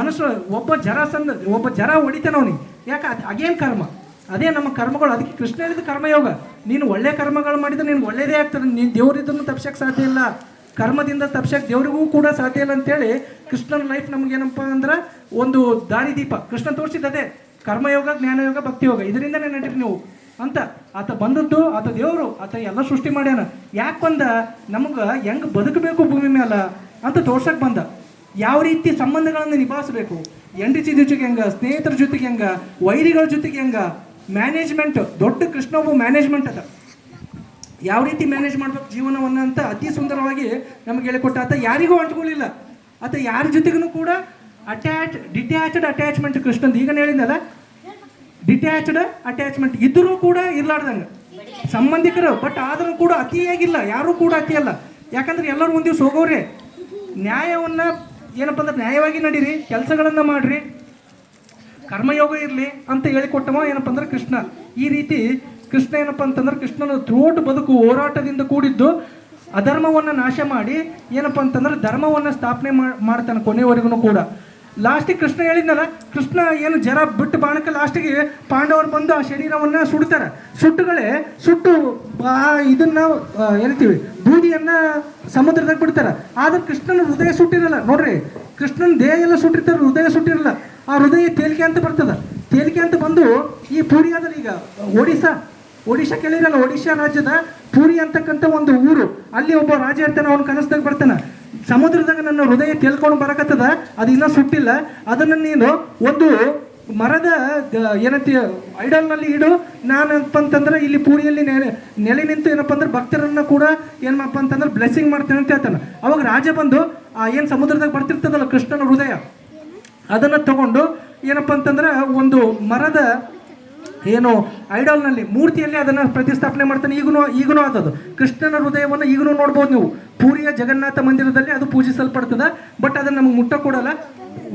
ಮನಸ್ಸು, ಒಬ್ಬ ಜರ ಸಂದ, ಒಬ್ಬ ಜರ ಹೊಡಿತಾನ ಅವನಿಗೆ. ಯಾಕೆ ಅಗೇನ್ ಕರ್ಮ. ಅದೇ ನಮ್ಮ ಕರ್ಮಗಳು. ಅದಕ್ಕೆ ಕೃಷ್ಣ ಹೇಳಿದ ಕರ್ಮಯೋಗ. ನೀನು ಒಳ್ಳೆ ಕರ್ಮಗಳು ಮಾಡಿದ್ರೆ ನಿನ್ಗೆ ಒಳ್ಳೇದೇ ಆಗ್ತದೆ. ನೀನು ದೇವರಿದ್ದನ್ನು ತಪ್ಸಕ್ಕೆ ಸಾಧ್ಯ ಇಲ್ಲ. ಕರ್ಮದಿಂದ ತಪ್ಸಕ್ಕೆ ದೇವರಿಗೂ ಕೂಡ ಸಾಧ್ಯ ಇಲ್ಲ ಅಂತೇಳಿ ಕೃಷ್ಣನ ಲೈಫ್ ನಮಗೇನಪ್ಪ ಅಂದ್ರೆ ಒಂದು ದಾರಿದೀಪ ಕೃಷ್ಣ ತೋರಿಸಿದ ಅದೇ. ಕರ್ಮಯೋಗ, ಜ್ಞಾನಯೋಗ, ಭಕ್ತಿಯೋಗ. ಇದರಿಂದನೇ ನಡೀರಿ ನೀವು. ಅಂತ ಆತ ಬಂದದ್ದು, ಆತ ದೇವರು, ಆತ ಎಲ್ಲ ಸೃಷ್ಟಿ ಮಾಡ್ಯಾನ. ಯಾಕೆ ಬಂದ? ನಮಗೆ ಹೆಂಗೆ ಬದುಕಬೇಕು ಭೂಮಿ ಮೇಲೆ ಅಂತ ತೋರ್ಸಕ್ಕೆ ಬಂದ. ಯಾವ ರೀತಿ ಸಂಬಂಧಗಳನ್ನು ನಿಭಾಯಿಸಬೇಕು ಹೆಂಡತಿ ಜೊತೆಗೆ ಹೆಂಗ? ಸ್ನೇಹಿತರ ಜೊತೆಗೆ ಹೆಂಗ? ವೈರಿಗಳ ಜೊತೆಗೆ ಹೆಂಗ? ಮ್ಯಾನೇಜ್ಮೆಂಟ್ ದೊಡ್ಡ ಕೃಷ್ಣ ಒಬ್ಬ ಮ್ಯಾನೇಜ್ಮೆಂಟ್ ಅದ. ಯಾವ ರೀತಿ ಮ್ಯಾನೇಜ್ ಮಾಡ್ಬೇಕು ಜೀವನವನ್ನು ಅಂತ ಅತಿ ಸುಂದರವಾಗಿ ನಮಗೆ ಹೇಳಿಕೊಟ್ಟ ಆತ ಯಾರಿಗೂ ಅಂಟ್ಕೊಳ್ಳಿಲ್ಲ. ಆತ ಯಾರ ಜೊತೆಗೂ ಕೂಡ ಅಟ್ಯಾಚ್ ಡಿಟ್ಯಾಚ್ಡ್ ಅಟ್ಯಾಚ್ಮೆಂಟ್ ಕೃಷ್ಣಂದು. ಈಗ ಹೇಳಿದ್ನಲ್ಲ ಡಿಟ್ಯಾಚ್ಡ್ ಅಟ್ಯಾಚ್ಮೆಂಟ್ ಇದ್ರೂ ಕೂಡ ಇರ್ಲಾರ್ದಂಗೆ. ಸಂಬಂಧಿಕರು ಬಟ್ ಆದರೂ ಕೂಡ ಅತಿಯಾಗಿಲ್ಲ. ಯಾರೂ ಕೂಡ ಅತಿ ಅಲ್ಲ ಯಾಕಂದ್ರೆ ಎಲ್ಲರೂ ಒಂದು ದಿವಸ ಹೋಗೋರೆ. ನ್ಯಾಯವನ್ನು ಏನಪ್ಪ ಅಂದ್ರೆ ನ್ಯಾಯವಾಗಿ ನಡೀರಿ, ಕೆಲಸಗಳನ್ನು ಮಾಡಿರಿ. ಕರ್ಮಯೋಗ ಇರಲಿ ಅಂತ ಹೇಳಿಕೊಟ್ಟವ ಏನಪ್ಪ ಅಂದ್ರೆ ಕೃಷ್ಣ. ಈ ರೀತಿ ಕೃಷ್ಣ ಏನಪ್ಪ ಅಂತಂದ್ರೆ ಕೃಷ್ಣನ ತ್ರೋಟ್ ಬದುಕು ಹೋರಾಟದಿಂದ ಕೂಡಿದ್ದು ಅಧರ್ಮವನ್ನು ನಾಶ ಮಾಡಿ ಏನಪ್ಪ ಅಂತಂದ್ರೆ ಧರ್ಮವನ್ನು ಸ್ಥಾಪನೆ ಮಾಡ್ತಾನೆ ಕೊನೆವರೆಗೂ ಕೂಡ. ಲಾಸ್ಟಿಗೆ ಕೃಷ್ಣ ಹೇಳಿದ್ನಲ್ಲ, ಕೃಷ್ಣ ಏನು ಜರ ಬಿಟ್ಟು ಬಾಣಕ್ಕೆ ಲಾಸ್ಟಿಗೆ ಪಾಂಡವರು ಬಂದು ಆ ಶರೀರವನ್ನು ಸುಡ್ತಾರೆ. ಸುಟ್ಟುಗಳೇ ಸುಟ್ಟು ಆ ಇದನ್ನ ಹೇಳ್ತೀವಿ ಬೂದಿಯನ್ನ ಸಮುದ್ರದಾಗ ಬಿಡ್ತಾರೆ. ಆದ್ರೆ ಕೃಷ್ಣನ ಹೃದಯ ಸುಟ್ಟಿರಲ್ಲ, ನೋಡ್ರಿ. ಕೃಷ್ಣನ ದೇಹ ಎಲ್ಲ ಸುಟ್ಟಿರ್ತಾರೆ, ಹೃದಯ ಸುಟ್ಟಿರಲ್ಲ. ಆ ಹೃದಯ ತೇಲಿಕೆ ಅಂತ ಬರ್ತದ. ತೇಲಿಕೆ ಅಂತ ಬಂದು ಈ ಪೂರಿಯಾದಲ್ಲಿ ಈಗ ಒಡಿಶಾ ಒಡಿಶಾ ಕೇಳಿರಲ್ಲ ಒಡಿಶಾ ರಾಜ್ಯದ ಪೂರಿ ಅಂತಕ್ಕಂಥ ಒಂದು ಊರು. ಅಲ್ಲಿ ಒಬ್ಬ ರಾಜ ಇರ್ತಾನೆ, ಅವನ ಕನಸ್ದಾಗ ಬರ್ತಾನೆ. ಸಮುದ್ರದಾಗ ನನ್ನ ಹೃದಯ ತೇಲ್ಕೊಂಡು ಬರಕತ್ತದ, ಅದು ಇನ್ನೂ ಸುಟ್ಟಿಲ್ಲ. ಅದನ್ನು ನೀನು ಒಂದು ಮರದ ಏನಂತ ಐಡಲ್ನಲ್ಲಿ ಇಡು. ನಾನಪ್ಪ ಅಂತಂದ್ರೆ ಇಲ್ಲಿ ಪೂರಿಯಲ್ಲಿ ನೆಲೆ ನೆಲೆ ನಿಂತು ಏನಪ್ಪ ಅಂದ್ರೆ ಭಕ್ತರನ್ನ ಕೂಡ ಏನಪ್ಪ ಅಂತಂದ್ರೆ ಬ್ಲೆಸ್ಸಿಂಗ್ ಮಾಡ್ತೇನೆ ಅಂತ ಹೇಳ್ತಾನೆ. ಅವಾಗ ರಾಜ ಬಂದು, ಆ ಏನು ಸಮುದ್ರದಾಗ ಬರ್ತಿರ್ತದಲ್ಲ ಕೃಷ್ಣನ ಹೃದಯ ಅದನ್ನು ತಗೊಂಡು ಏನಪ್ಪ ಅಂತಂದ್ರೆ ಒಂದು ಮರದ ಏನು ಐಡಲ್ನಲ್ಲಿ ಮೂರ್ತಿಯಲ್ಲಿ ಅದನ್ನು ಪ್ರತಿಸ್ಥಾಪನೆ ಮಾಡ್ತಾನೆ. ಈಗಲೂ ಈಗಲೂ ಆದದ್ದು. ಕೃಷ್ಣನ ಹೃದಯವನ್ನು ಈಗಲೂ ನೋಡ್ಬೋದು ನೀವು. ಪೂರಿಯ ಜಗನ್ನಾಥ ಮಂದಿರದಲ್ಲಿ ಅದು ಪೂಜಿಸಲ್ಪಡ್ತದೆ ಬಟ್ ಅದನ್ನು ನಮಗೆ ಮುಟ್ಟ ಕೊಡಲ್ಲ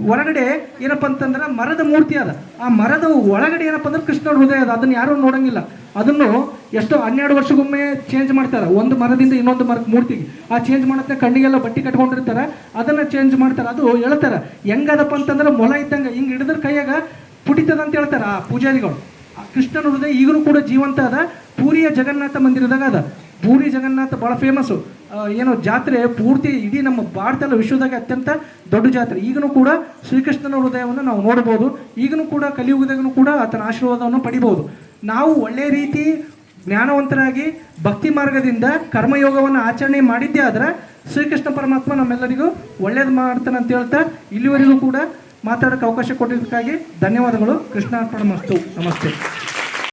ಹೊರಗಡೆ ಏನಪ್ಪ ಅಂತಂದ್ರೆ ಮರದ ಮೂರ್ತಿ ಅದ. ಆ ಮರದ ಒಳಗಡೆ ಏನಪ್ಪ ಅಂದ್ರೆ ಕೃಷ್ಣನ ಹೃದಯ ಅದ. ಅದನ್ನು ಯಾರೂ ನೋಡಂಗಿಲ್ಲ. ಅದನ್ನು ಎಷ್ಟೋ ಹನ್ನೆರಡು ವರ್ಷಕ್ಕೊಮ್ಮೆ ಚೇಂಜ್ ಮಾಡ್ತಾರೆ. ಒಂದು ಮರದಿಂದ ಇನ್ನೊಂದು ಮರದ ಮೂರ್ತಿಗೆ. ಆ ಚೇಂಜ್ ಮಾಡತ್ತೆ ಕಣ್ಣಿಗೆಲ್ಲ ಬಟ್ಟೆ ಕಟ್ಕೊಂಡಿರ್ತಾರೆ. ಅದನ್ನು ಚೇಂಜ್ ಮಾಡ್ತಾರೆ. ಅದು ಹೇಳ್ತಾರೆ. ಹೆಂಗದಪ್ಪ ಅಂತಂದ್ರೆ ಮೊಲ ಇದ್ದಂಗೆ ಹಿಂಗೆ ಹಿಡಿದ್ರ ಕೈಯಾಗ ಪುಟಿತದ ಅಂತ ಹೇಳ್ತಾರೆ ಆ ಪೂಜಾರಿಗಳು. ಕೃಷ್ಣನ ಹೃದಯ ಈಗಲೂ ಕೂಡ ಜೀವಂತ ಅದ. ಪೂರಿಯ ಜಗನ್ನಾಥ ಮಂದಿರದಾಗ ಅದ. ಪೂರಿ ಜಗನ್ನಾಥ ಭಾಳ ಫೇಮಸ್ಸು ಏನೋ ಜಾತ್ರೆ ಪೂರ್ತಿ ಇಡೀ ನಮ್ಮ ಭಾರತದ ವಿಶ್ವದಾಗ ಅತ್ಯಂತ ದೊಡ್ಡ ಜಾತ್ರೆ. ಈಗಲೂ ಕೂಡ ಶ್ರೀಕೃಷ್ಣನ ಹೃದಯವನ್ನು ನಾವು ನೋಡ್ಬೋದು. ಈಗಲೂ ಕೂಡ ಕಲಿಯುಗದಾಗೂ ಕೂಡ ಆತನ ಆಶೀರ್ವಾದವನ್ನು ಪಡಿಬೋದು. ನಾವು ಒಳ್ಳೆಯ ರೀತಿ ಜ್ಞಾನವಂತರಾಗಿ ಭಕ್ತಿ ಮಾರ್ಗದಿಂದ ಕರ್ಮಯೋಗವನ್ನು ಆಚರಣೆ ಮಾಡಿದ್ದೇ ಆದ್ರೆ ಶ್ರೀಕೃಷ್ಣ ಪರಮಾತ್ಮ ನಮ್ಮೆಲ್ಲರಿಗೂ ಒಳ್ಳೇದು ಮಾಡ್ತಾನೆ ಅಂತ ಹೇಳ್ತಾ ಇಲ್ಲಿವರೆಗೂ ಕೂಡ ಮಾತಾಡೋಕ್ಕೆ ಅವಕಾಶ ಕೊಟ್ಟಿದ್ದಕ್ಕಾಗಿ ಧನ್ಯವಾದಗಳು. ಕೃಷ್ಣಾರ್ಪಣ ಮಸ್ತು ನಮಸ್ತೆ.